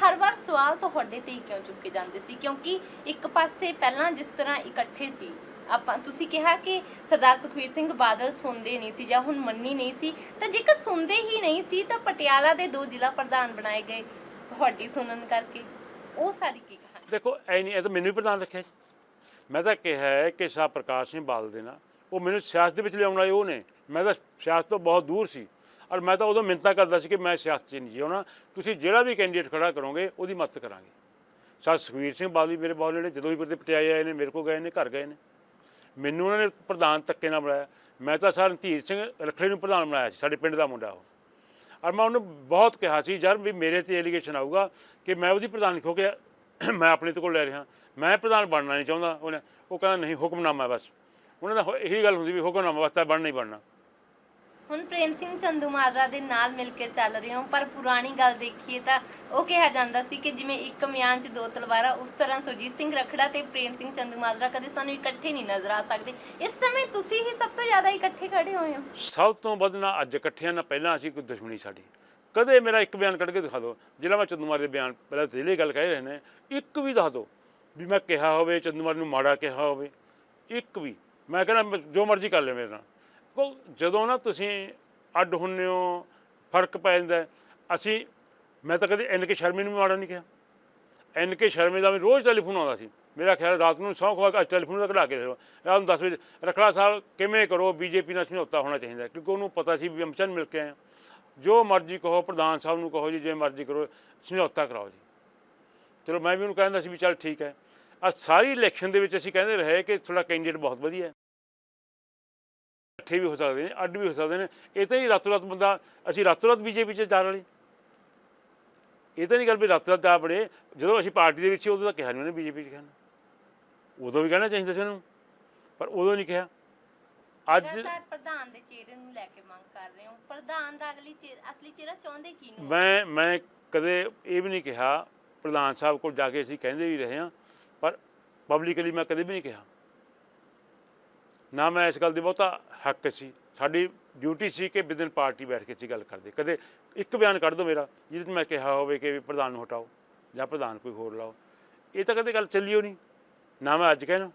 ਹਰ ਵਾਰ ਸਵਾਲ ਤੁਹਾਡੇ ਤੇ ਹੀ ਕਿਉਂ ਚੁੱਕੇ ਜਾਂਦੇ ਸੀ? ਕਿਉਂਕਿ ਇੱਕ ਪਾਸੇ ਪਹਿਲਾਂ ਜਿਸ ਤਰ੍ਹਾਂ ਇਕੱਠੇ ਸੀ ਆਪਾਂ ਤੁਸੀਂ ਕਿਹਾ ਕਿ ਸਰਦਾਰ ਸੁਖਵੀਰ ਸਿੰਘ ਬਾਦਲ ਸੁਣਦੇ ਨਹੀਂ ਸੀ ਜਾਂ ਹੁਣ ਮੰਨੀ ਨਹੀਂ ਸੀ, ਤਾਂ ਜੇਕਰ ਸੁਣਦੇ ਹੀ ਨਹੀਂ ਸੀ, ਤਾਂ ਪਟਿਆਲਾ ਦੇ ਦੋ ਜ਼ਿਲ੍ਹਾ ਪ੍ਰਧਾਨ ਬਣਾਏ ਗਏ। ਤੁਹਾਡੀ ਸੁਣਨ ਕਰਕੇ ਉਹ ਸਾਰੀ ਕੀ ਕਹਾਣੀ? ਦੇਖੋ, ਐ ਨਹੀਂ, ਇਹ ਤਾਂ ਮੈਨੂੰ ਵੀ ਪ੍ਰਧਾਨ ਰੱਖਿਆ ਜੀ। ਮੈਂ ਤਾਂ ਕਿਹਾ ਹੈ ਕਿ ਸ਼ਾਹ ਪ੍ਰਕਾਸ਼ ਸਿੰਘ ਬਾਦਲ ਦੇ ਨਾ ਉਹ ਮੈਨੂੰ ਸਿਆਸਤ ਦੇ ਵਿੱਚ ਲਿਆਉਣ ਵਾਲੇ ਉਹ ਨੇ। ਮੈਂ ਤਾਂ ਸਿਆਸਤ ਤੋਂ ਬਹੁਤ ਦੂਰ ਸੀ। ਔਰ ਮੈਂ ਤਾਂ ਉਦੋਂ ਮਿੰਤਾ ਕਰਦਾ ਸੀ ਕਿ ਮੈਂ ਸਿਆਸਤ 'ਚ ਨਹੀਂ ਜਿਉਣਾ। ਤੁਸੀਂ ਜਿਹੜਾ ਵੀ ਕੈਂਡੀਡੇਟ ਖੜਾ ਕਰੋਗੇ, ਉਹਦੀ ਮਦਦ ਕਰਾਂਗੇ। ਸਰ ਸੁਖਵੀਰ ਸਿੰਘ ਬਾਦਲ ਵੀ ਮੇਰੇ ਬਹੁਤ ਨੇੜੇ ਜਦੋਂ ਵੀ ਪਟਿਆਲੇ ਆਏ ਨੇ, ਮੇਰੇ ਕੋਲ ਗਏ ਨੇ, ਘਰ ਗਏ ਨੇ। ਮੈਨੂੰ ਉਹਨਾਂ ਨੇ ਪ੍ਰਧਾਨ ਤੱਕੇ ਨਾਲ ਬਣਾਇਆ ਮੈਂ ਤਾਂ ਸਰ ਰਣਧੀਰ ਸਿੰਘ ਰਖੜੇ ਨੂੰ ਪ੍ਰਧਾਨ ਬਣਾਇਆ ਸੀ, ਸਾਡੇ ਪਿੰਡ ਦਾ ਮੁੰਡਾ ਉਹ। ਔਰ ਮੈਂ ਉਹਨੂੰ ਬਹੁਤ ਕਿਹਾ ਸੀ, ਯਾਰ ਵੀ ਮੇਰੇ ਤੇ ਐਲੀਗੇਸ਼ਨ ਆਊਗਾ ਕਿ ਮੈਂ ਉਹਦੀ ਪ੍ਰਧਾਨ ਖੋ ਕੇ <coughs> ਮੈਂ ਆਪਣੇ ਤੋਂ ਕੋਲ ਲੈ ਰਿਹਾ। ਮੈਂ ਪ੍ਰਧਾਨ ਬਣਨਾ ਨਹੀਂ ਚਾਹੁੰਦਾ। ਉਹਨੇ ਉਹ ਕਹਿੰਦਾ, ਨਹੀਂ, ਹੁਕਮਨਾਮਾ ਬਸ। ਉਹਨਾਂ ਦਾ ਇਹੀ ਗੱਲ ਹੁੰਦੀ ਵੀ ਹੁਕਮਨਾਮਾ ਵਾਸਤਾ ਬਣਨਾ ਨਹੀਂ ਬਣਨਾ। ਹੁਣ ਪ੍ਰੇਮ ਸਿੰਘ ਚੰਦੂਮਾਜਰਾ ਦੇ ਨਾਲ ਮਿਲ ਕੇ ਚੱਲ ਰਹੇ ਹੋ, ਪਰ ਪੁਰਾਣੀ ਗੱਲ ਦੇਖੀਏ ਤਾਂ ਉਹ ਕਿਹਾ ਜਾਂਦਾ ਸੀ ਕਿ ਜਿਵੇਂ ਇੱਕ ਮਿਆਨ 'ਚ ਦੋ ਤਲਵਾਰਾਂ, ਉਸ ਤਰ੍ਹਾਂ ਸੁਰਜੀਤ ਸਿੰਘ ਰਖੜਾ ਤੇ ਪ੍ਰੇਮ ਸਿੰਘ ਚੰਦੂਮਾਜਰਾ ਕਦੇ ਸਾਨੂੰ ਇਕੱਠੇ ਨਹੀਂ ਨਜ਼ਰ ਆ ਸਕਦੇ। ਇਸ ਸਮੇਂ ਤੁਸੀਂ ਹੀ ਸਭ ਤੋਂ ਜ਼ਿਆਦਾ ਇਕੱਠੇ ਖੜੇ ਹੋਏ ਹੋ। ਸਭ ਤੋਂ ਵੱਧ ਨਾ ਅੱਜ ਇਕੱਠਿਆਂ ਨਾਲ ਪਹਿਲਾਂ ਅਸੀਂ ਕੋਈ ਦੁਸ਼ਮਣੀ ਸਾਡੀ। ਕਦੇ ਮੇਰਾ ਇੱਕ ਬਿਆਨ ਕੱਢ ਕੇ ਦਿਖਾ ਦਿਓ, ਜਿਹੜਾ ਮੈਂ ਚੰਦੂਮਾਰੇ ਦੇ ਬਿਆਨ ਪਹਿਲਾਂ ਜ਼ਿਲ੍ਹੇ ਗੱਲ ਕਹਿ ਰਹੇ ਨੇ, ਇੱਕ ਵੀ ਦੱਸ ਦਿਓ ਵੀ ਮੈਂ ਕਿਹਾ ਹੋਵੇ ਚੰਦੂਮਾਰੇ ਨੂੰ ਮਾੜਾ ਕਿਹਾ ਹੋਵੇ, ਇੱਕ ਵੀ। ਮੈਂ ਕਹਿੰਦਾ ਜੋ ਮਰਜ਼ੀ ਕਰ ਲੈ ਮੇਰੇ ਨਾਲ। ਕੋ ਜਦੋਂ ਨਾ ਤੁਸੀਂ ਅੱਡ ਹੁੰਨੇ ਹੋ, ਫ਼ਰਕ ਪੈ ਜਾਂਦਾ ਅਸੀਂ, ਮੈਂ ਤਾਂ ਕਦੇ ਐਨ ਕੇ ਸ਼ਰਮੇ ਨੂੰ ਮਾੜਾ ਨਹੀਂ ਕਿਹਾ। ਐਨ ਕੇ ਸ਼ਰਮੇ ਦਾ ਵੀ ਰੋਜ਼ ਟੈਲੀਫੋਨ ਆਉਂਦਾ ਸੀ। ਮੇਰਾ ਖਿਆਲ ਰਾਤ ਨੂੰ ਸੌਂ ਖਵਾ ਕੇ ਅੱਜ ਟੈਲੀਫੋਨ ਦਾ ਕਢਾ ਕੇ ਰਾਤ ਨੂੰ 10 ਵਜੇ ਰਖੜਾ ਸਾਹਿਬ, ਕਿਵੇਂ ਕਰੋ? ਬੀਜੇਪੀ ਨਾਲ ਸਮਝੌਤਾ ਹੋਣਾ ਚਾਹੀਦਾ ਕਿਉਂਕਿ ਉਹਨੂੰ ਪਤਾ ਸੀ ਵੀ ਅਮਚਨ ਮਿਲ ਕੇ ਆਏ ਹਾਂ। ਜੋ ਮਰਜ਼ੀ ਕਹੋ, ਪ੍ਰਧਾਨ ਸਾਹਿਬ ਨੂੰ ਕਹੋ ਜੀ, ਜੇ ਮਰਜ਼ੀ ਕਰੋ, ਸਮਝੌਤਾ ਕਰਾਓ ਜੀ। ਚਲੋ ਮੈਂ ਵੀ ਉਹਨੂੰ ਕਹਿੰਦਾ ਸੀ ਵੀ ਚੱਲ ਠੀਕ ਹੈ। ਆ ਸਾਰੀ ਇਲੈਕਸ਼ਨ ਦੇ ਵਿੱਚ ਅਸੀਂ ਕਹਿੰਦੇ ਰਹੇ ਕਿ ਤੁਹਾਡਾ ਕੈਂਡੀਡੇਟ ਬਹੁਤ ਵਧੀਆ ਹੈ। ਇਕੱਠੇ ਵੀ ਹੋ ਸਕਦੇ ਨੇ ਅੱਡ ਵੀ ਹੋ ਸਕਦੇ ਨੇ। ਇਹ ਤਾਂ ਹੀ ਰਾਤੋਂ ਰਾਤ ਬੰਦਾ ਅਸੀਂ ਰਾਤੋਂ ਰਾਤ ਬੀਜੇਪੀ 'ਚ ਜਾ ਰਹੇ ਇਹ ਤਾਂ ਨਹੀਂ ਗੱਲ ਵੀ ਰਾਤੋਂ ਰਾਤ ਜਾ ਬੜੇ ਜਦੋਂ ਅਸੀਂ ਪਾਰਟੀ ਦੇ ਵਿੱਚ ਸੀ, ਉਦੋਂ ਤਾਂ ਕਿਹਾ ਨਹੀਂ ਉਹਨੇ ਬੀਜੇਪੀ 'ਚ ਕਹਿਣਾ। ਉਦੋਂ ਵੀ ਕਹਿਣਾ ਚਾਹੀਦਾ ਸੀ ਉਹਨੂੰ ਪਰ ਉਦੋਂ ਨਹੀਂ ਕਿਹਾ। ਅੱਜ ਪ੍ਰਧਾਨ ਦੇ ਚਿਹਰੇ ਨੂੰ ਲੈ ਕੇ ਮੰਗ ਕਰ ਰਹੇ ਹੋ। ਪ੍ਰਧਾਨ ਦਾ ਅਗਲੀ ਅਸਲੀ ਚਿਹਰਾ ਚਾਹੁੰਦੇ ਕੀ ਨੂੰ? ਮੈਂ ਮੈਂ ਕਦੇ ਇਹ ਵੀ ਨਹੀਂ ਕਿਹਾ ਪ੍ਰਧਾਨ ਸਾਹਿਬ ਕੋਲ ਜਾ ਕੇ ਅਸੀਂ ਕਹਿੰਦੇ ਵੀ ਰਹੇ ਹਾਂ ਪਰ ਪਬਲਿਕਲੀ ਮੈਂ ਕਦੇ ਵੀ ਨਹੀਂ ਕਿਹਾ। ਨਾ ਮੈਂ ਇਸ ਗੱਲ ਦੀ ਬਹੁਤਾ ਹੱਕ ਸੀ। ਸਾਡੀ ਡਿਊਟੀ ਸੀ ਕਿ ਵਿਦਨ ਪਾਰਟੀ ਬੈਠ ਕੇ ਅਸੀਂ ਗੱਲ ਕਰਦੇ। ਕਦੇ ਇੱਕ ਬਿਆਨ ਕੱਢ ਦਿਓ ਮੇਰਾ ਜਿਹਦੇ 'ਚ ਮੈਂ ਕਿਹਾ ਹੋਵੇ ਕਿ ਵੀ ਪ੍ਰਧਾਨ ਨੂੰ ਹਟਾਓ ਜਾਂ ਪ੍ਰਧਾਨ ਕੋਈ ਹੋਰ ਲਾਓ। ਇਹ ਤਾਂ ਕਦੇ ਗੱਲ ਚੱਲੀ ਓ ਨਹੀਂ ਨਾ ਮੈਂ ਅੱਜ ਕਹਿਣਾ।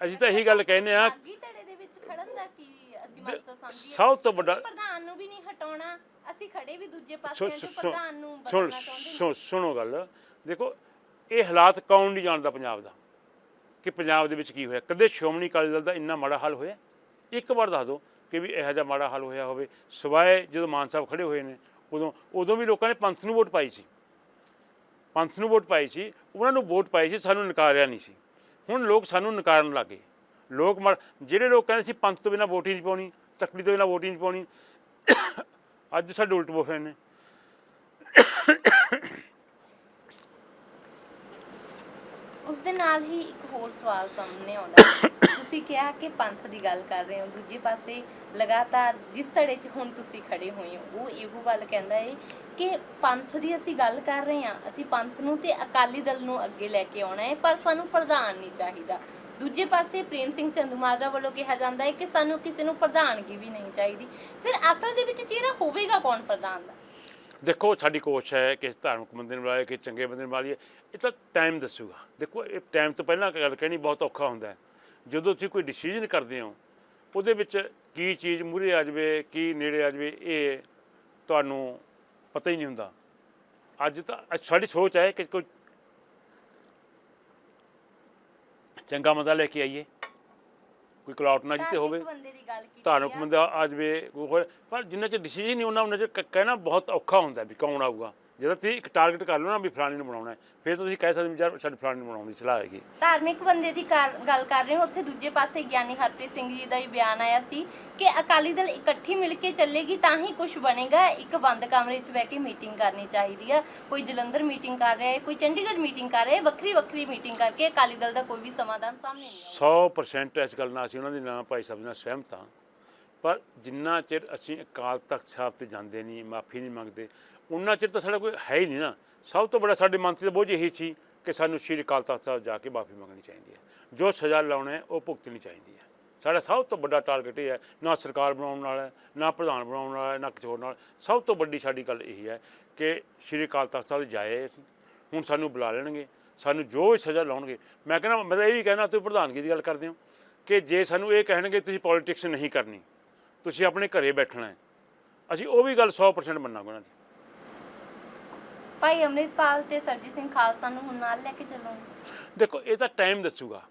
ਅਸੀਂ ਤਾਂ ਇਹੀ ਗੱਲ ਕਹਿੰਦੇ ਆ ਬਾਗੀ ਧੜੇ ਦੇ ਵਿੱਚ ਖੜਨ ਦਾ ਕੀ ਅਸੀਂ ਮਕਸਦ ਸਮਝੀਏ? ਸਭ ਤੋਂ ਵੱਡਾ ਪ੍ਰਧਾਨ ਨੂੰ ਵੀ ਨਹੀਂ ਹਟਾਉਣਾ। ਅਸੀਂ ਖੜੇ ਵੀ ਦੂਜੇ ਪਾਸੇ ਹਾਂ ਜੋ ਪ੍ਰਧਾਨ ਨੂੰ ਬਦਲਣਾ ਚਾਹੁੰਦੇ ਸੁਣ ਸੁਣੋ ਗੱਲ। ਦੇਖੋ ਇਹ ਹਾਲਾਤ ਕੌਣ ਨਹੀਂ ਜਾਣਦਾ ਪੰਜਾਬ ਦਾ? ਕਿ ਪੰਜਾਬ ਦੇ ਵਿੱਚ ਕੀ ਹੋਇਆ? ਕਦੇ ਸ਼੍ਰੋਮਣੀ ਅਕਾਲੀ ਦਲ ਦਾ ਇੰਨਾ ਮਾੜਾ ਹਾਲ ਹੋਇਆ? ਇੱਕ ਵਾਰ ਦੱਸ ਦਿਓ ਕਿ ਵੀ ਇਹੋ ਜਿਹਾ ਮਾੜਾ ਹਾਲ ਹੋਇਆ ਹੋਵੇ। ਸਵਾਏ ਜਦੋਂ ਮਾਨ ਸਾਹਿਬ ਖੜੇ ਹੋਏ ਨੇ, ਉਦੋਂ ਉਦੋਂ ਵੀ ਲੋਕਾਂ ਨੇ ਪੰਥ ਨੂੰ ਵੋਟ ਪਾਈ ਸੀ। ਪੰਥ ਨੂੰ ਵੋਟ ਪਾਈ ਸੀ, ਉਹਨਾਂ ਨੂੰ ਵੋਟ ਪਾਈ ਸੀ, ਸਾਨੂੰ ਨਕਾਰਿਆ ਨਹੀਂ ਸੀ। ਹੁਣ ਲੋਕ ਸਾਨੂੰ ਨਕਾਰਨ ਲੱਗੇ। ਲੋਕ ਮਰ- ਜਿਹੜੇ ਲੋਕ ਕਹਿੰਦੇ ਸੀ ਪੰਥ ਤੋਂ ਬਿਨਾਂ ਵੋਟ ਹੀ ਨਹੀਂ ਪਾਉਣੀ ਤਕੜੀ ਤੋਂ ਬਿਨਾਂ ਵੋਟ ਹੀ ਨਹੀਂ ਪਾਉਣੀ, ਅੱਜ ਸਾਡੇ ਉਲਟ ਬੋਲ ਰਹੇ ਨੇ। ਉਸ ਦੇ ਨਾਲ ਹੀ ਇੱਕ ਹੋਰ ਸਵਾਲ ਸਾਹਮਣੇ ਆਉਂਦਾ ਹੈ। ਤੁਸੀਂ ਕਿਹਾ ਕਿ ਪੰਥ ਦੀ ਗੱਲ ਕਰ ਰਹੇ ਹੋ, ਦੂਜੇ ਪਾਸੇ ਲਗਾਤਾਰ ਜਿਸ ਧੜੇ 'ਚ ਹੁਣ ਤੁਸੀਂ ਖੜੇ ਹੋਏ ਹੋ, ਉਹ ਇਹੋ ਗੱਲ ਕਹਿੰਦਾ ਹੈ ਕਿ ਪੰਥ ਦੀ ਅਸੀਂ ਗੱਲ ਕਰ ਰਹੇ ਹਾਂ, ਅਸੀਂ ਪੰਥ ਨੂੰ ਤੇ ਅਕਾਲੀ ਦਲ ਨੂੰ ਅੱਗੇ ਲੈ ਕੇ ਆਉਣਾ ਹੈ, ਪਰ ਸਾਨੂੰ ਪ੍ਰਧਾਨ ਨਹੀਂ ਚਾਹੀਦਾ। ਦੂਜੇ ਪਾਸੇ ਪ੍ਰੇਮ ਸਿੰਘ ਚੰਦੂਮਾਜਰਾ ਵੱਲੋਂ ਕਿਹਾ ਜਾਂਦਾ ਹੈ ਕਿ ਸਾਨੂੰ ਕਿਸੇ ਨੂੰ ਪ੍ਰਧਾਨਗੀ ਵੀ ਨਹੀਂ ਚਾਹੀਦੀ। ਫਿਰ ਅਸਲ ਦੇ ਵਿੱਚ ਚਿਹਰਾ ਹੋਵੇਗਾ ਕੌਣ ਪ੍ਰਧਾਨ ਦਾ? ਦੇਖੋ, ਸਾਡੀ ਕੋਸ਼ਿਸ਼ ਹੈ ਕਿ ਧਾਰਮਿਕ ਬੰਦੇ ਨੂੰ ਬੁਲਾਏ ਕਿ ਚੰਗੇ ਬੰਦੇ ਨੂੰ ਬੁਲਾਈਏ। ਇਹ ਤਾਂ ਟਾਈਮ ਦੱਸੂਗਾ। ਦੇਖੋ, ਇਹ ਟਾਈਮ ਤੋਂ ਪਹਿਲਾਂ ਗੱਲ ਕਹਿਣੀ ਬਹੁਤ ਔਖਾ ਹੁੰਦਾ ਜਦੋਂ ਤੁਸੀਂ ਕੋਈ ਡਿਸੀਜਨ ਕਰਦੇ ਹੋ, ਉਹਦੇ ਵਿੱਚ ਕੀ ਚੀਜ਼ ਮੂਹਰੇ ਆ ਜਾਵੇ, ਕੀ ਨੇੜੇ ਆ ਜਾਵੇ, ਇਹ ਤੁਹਾਨੂੰ ਪਤਾ ਹੀ ਨਹੀਂ ਹੁੰਦਾ। ਅੱਜ ਤਾਂ ਸਾਡੀ ਸੋਚ ਹੈ ਕਿ ਕੋਈ ਚੰਗਾ ਮੰਦਾ ਲੈ ਕੇ ਆਈਏ। ਕੋਈ ਕਲਾਉਟ ਨਾ ਜਿੱਤੇ ਹੋਵੇ ਧਾਰਮਿਕ ਬੰਦੇ ਦੀ ਗੱਲ ਕੀਤੀ ਧਾਰਮਿਕ। ਬੰਦਾ ਆ ਜਾਵੇ ਪਰ ਜਿੰਨਾ ਚਿਰ ਡਿਸੀਜਨ ਨਹੀਂ ਉਹਨਾਂ ਉਹਨਾਂ ਕ- ਕਹਿਣਾ ਬਹੁਤ ਔਖਾ ਹੁੰਦਾ ਵੀ ਕੌਣ ਆਊਗਾ ਜਦੋਂ ਤੁਸੀਂ ਇੱਕ ਟਾਰਗੇਟ ਕਰ ਲਓ ਨਾ ਵੀ ਫਲਾਣੀ ਨੂੰ ਬਣਾਉਣਾ ਹੈ ਫਿਰ ਤੁਸੀਂ ਕਹਿ ਸਕਦੇ ਹੋ ਵੀ ਯਾਰ ਸਾਡੇ ਫਲਾਣੀ ਨੂੰ ਬਣਾਉਣ ਦੀ ਸਲਾਹ ਹੈਗੀ ਧਾਰਮਿਕ ਬੰਦੇ ਦੀ ਕਾਰ- ਗੱਲ ਕਰ ਰਹੇ ਹੋ ਉੱਥੇ ਦੂਜੇ ਪਾਸੇ ਗਿਆਨੀ ਹਰਪ੍ਰੀਤ ਸਿੰਘ ਜੀ ਦਾ ਹੀ ਬਿਆਨ ਆਇਆ ਸੀ ਕਿ ਅਕਾਲੀ ਦਲ ਇਕੱਠੀ ਮਿਲ ਕੇ ਚੱਲੇਗੀ ਤਾਂ ਹੀ ਕੁਝ ਬਣੇਗਾ ਇੱਕ ਬੰਦ ਕਮਰੇ 'ਚ ਬਹਿ ਕੇ ਮੀਟਿੰਗ ਕਰਨੀ ਚਾਹੀਦੀ ਹੈ ਕੋਈ ਜਲੰਧਰ ਮੀਟਿੰਗ ਕਰ ਰਿਹਾ ਹੈ ਕੋਈ ਚੰਡੀਗੜ੍ਹ ਮੀਟਿੰਗ ਕਰ ਰਿਹਾ ਹੈ ਵੱਖਰੀ ਵੱਖਰੀ ਮੀਟਿੰਗ ਕਰਕੇ ਅਕਾਲੀ ਦਲ ਦਾ ਕੋਈ ਵੀ ਸਮਾਧਾਨ ਸਾਹਮਣੇ ਨਹੀਂ ਆਉਂਦਾ 100% ਇਸ ਗੱਲ ਨਾਲ ਅਸੀਂ ਉਹਨਾਂ ਦੇ ਨਾਲ ਭਾਈ ਸਾਹਿਬ ਨਾਲ ਸਹਿਮਤ ਹਾਂ। ਪਰ ਜਿੰਨਾ ਚਿਰ ਅਸੀਂ ਅਕਾਲ ਤਖਤ ਸਾਹਿਬ ਤੇ ਜਾਂਦੇ ਨਹੀਂ ਮਾਫੀ ਨਹੀਂ ਮੰਗਦੇ ਉਹਨਾਂ ਚਿਰ ਤਾਂ ਸਾਡਾ ਕੋਈ ਹੈ ਹੀ ਨਹੀਂ ਨਾ। ਸਭ ਤੋਂ ਵੱਡਾ ਸਾਡੇ ਮਨ ਤੇ ਬੋਝ ਇਹੀ ਸੀ ਕਿ ਸਾਨੂੰ ਸ਼੍ਰੀ ਅਕਾਲ ਤਖਤ ਸਾਹਿਬ ਜਾ ਕੇ ਮਾਫੀ ਮੰਗਣੀ ਚਾਹੀਦੀ ਹੈ। ਜੋ ਸਜ਼ਾ ਲਾਉਣਾ ਹੈ ਉਹ ਭੁਗਤਣੀ ਚਾਹੀਦੀ ਹੈ। ਸਾਡਾ ਸਭ ਤੋਂ ਵੱਡਾ ਟਾਰਗੇਟ ਇਹ ਹੈ ਨਾ ਸਰਕਾਰ ਬਣਾਉਣ ਵਾਲਾ ਹੈ, ਨਾ ਪ੍ਰਧਾਨ ਬਣਾਉਣ ਵਾਲਾ ਹੈ, ਨਾ ਕਿਸੇ ਹੋਰ ਨਾਲ। ਸਭ ਤੋਂ ਵੱਡੀ ਸਾਡੀ ਗੱਲ ਇਹ ਹੈ ਕਿ ਸ਼੍ਰੀ ਅਕਾਲ ਤਖਤ ਸਾਹਿਬ ਜਾਏ ਅਸੀਂ। ਹੁਣ ਸਾਨੂੰ ਬੁਲਾ ਲੈਣਗੇ ਸਾਨੂੰ ਜੋ ਵੀ ਸਜ਼ਾ ਲਾਉਣਗੇ। ਮੈਂ ਕਹਿੰਦਾ ਮੈਂ ਤਾਂ ਇਹ ਵੀ ਕਹਿਣਾ ਤੁਸੀਂ ਪ੍ਰਧਾਨਗੀ ਦੀ ਗੱਲ ਕਰਦੇ ਹੋ ਕਿ ਜੇ ਸਾਨੂੰ ਇਹ ਕਹਿਣਗੇ ਤੁਸੀਂ ਪੋਲਿਟਿਕਸ ਨਹੀਂ ਕਰਨੀ ਤੁਸੀਂ ਆਪਣੇ ਘਰੇ ਬੈਠਣਾ ਹੈ। ਅਸੀਂ ਉਹ ਵੀ ਗੱਲ 100% ਮੰਨਾਂਗੇ ਉਹਨਾਂ ਦੀ। ਭਾਈ ਅੰਮ੍ਰਿਤਪਾਲ ਤੇ ਸਰਜੀਤ ਸਿੰਘ ਖਾਲਸਾ ਨੂੰ ਹੁਣ ਨਾਲ ਲੈ ਕੇ ਚੱਲੋਗੇ। ਦੇਖੋ, ਇਹ ਤਾਂ ਟਾਈਮ ਦੱਸੂਗਾ।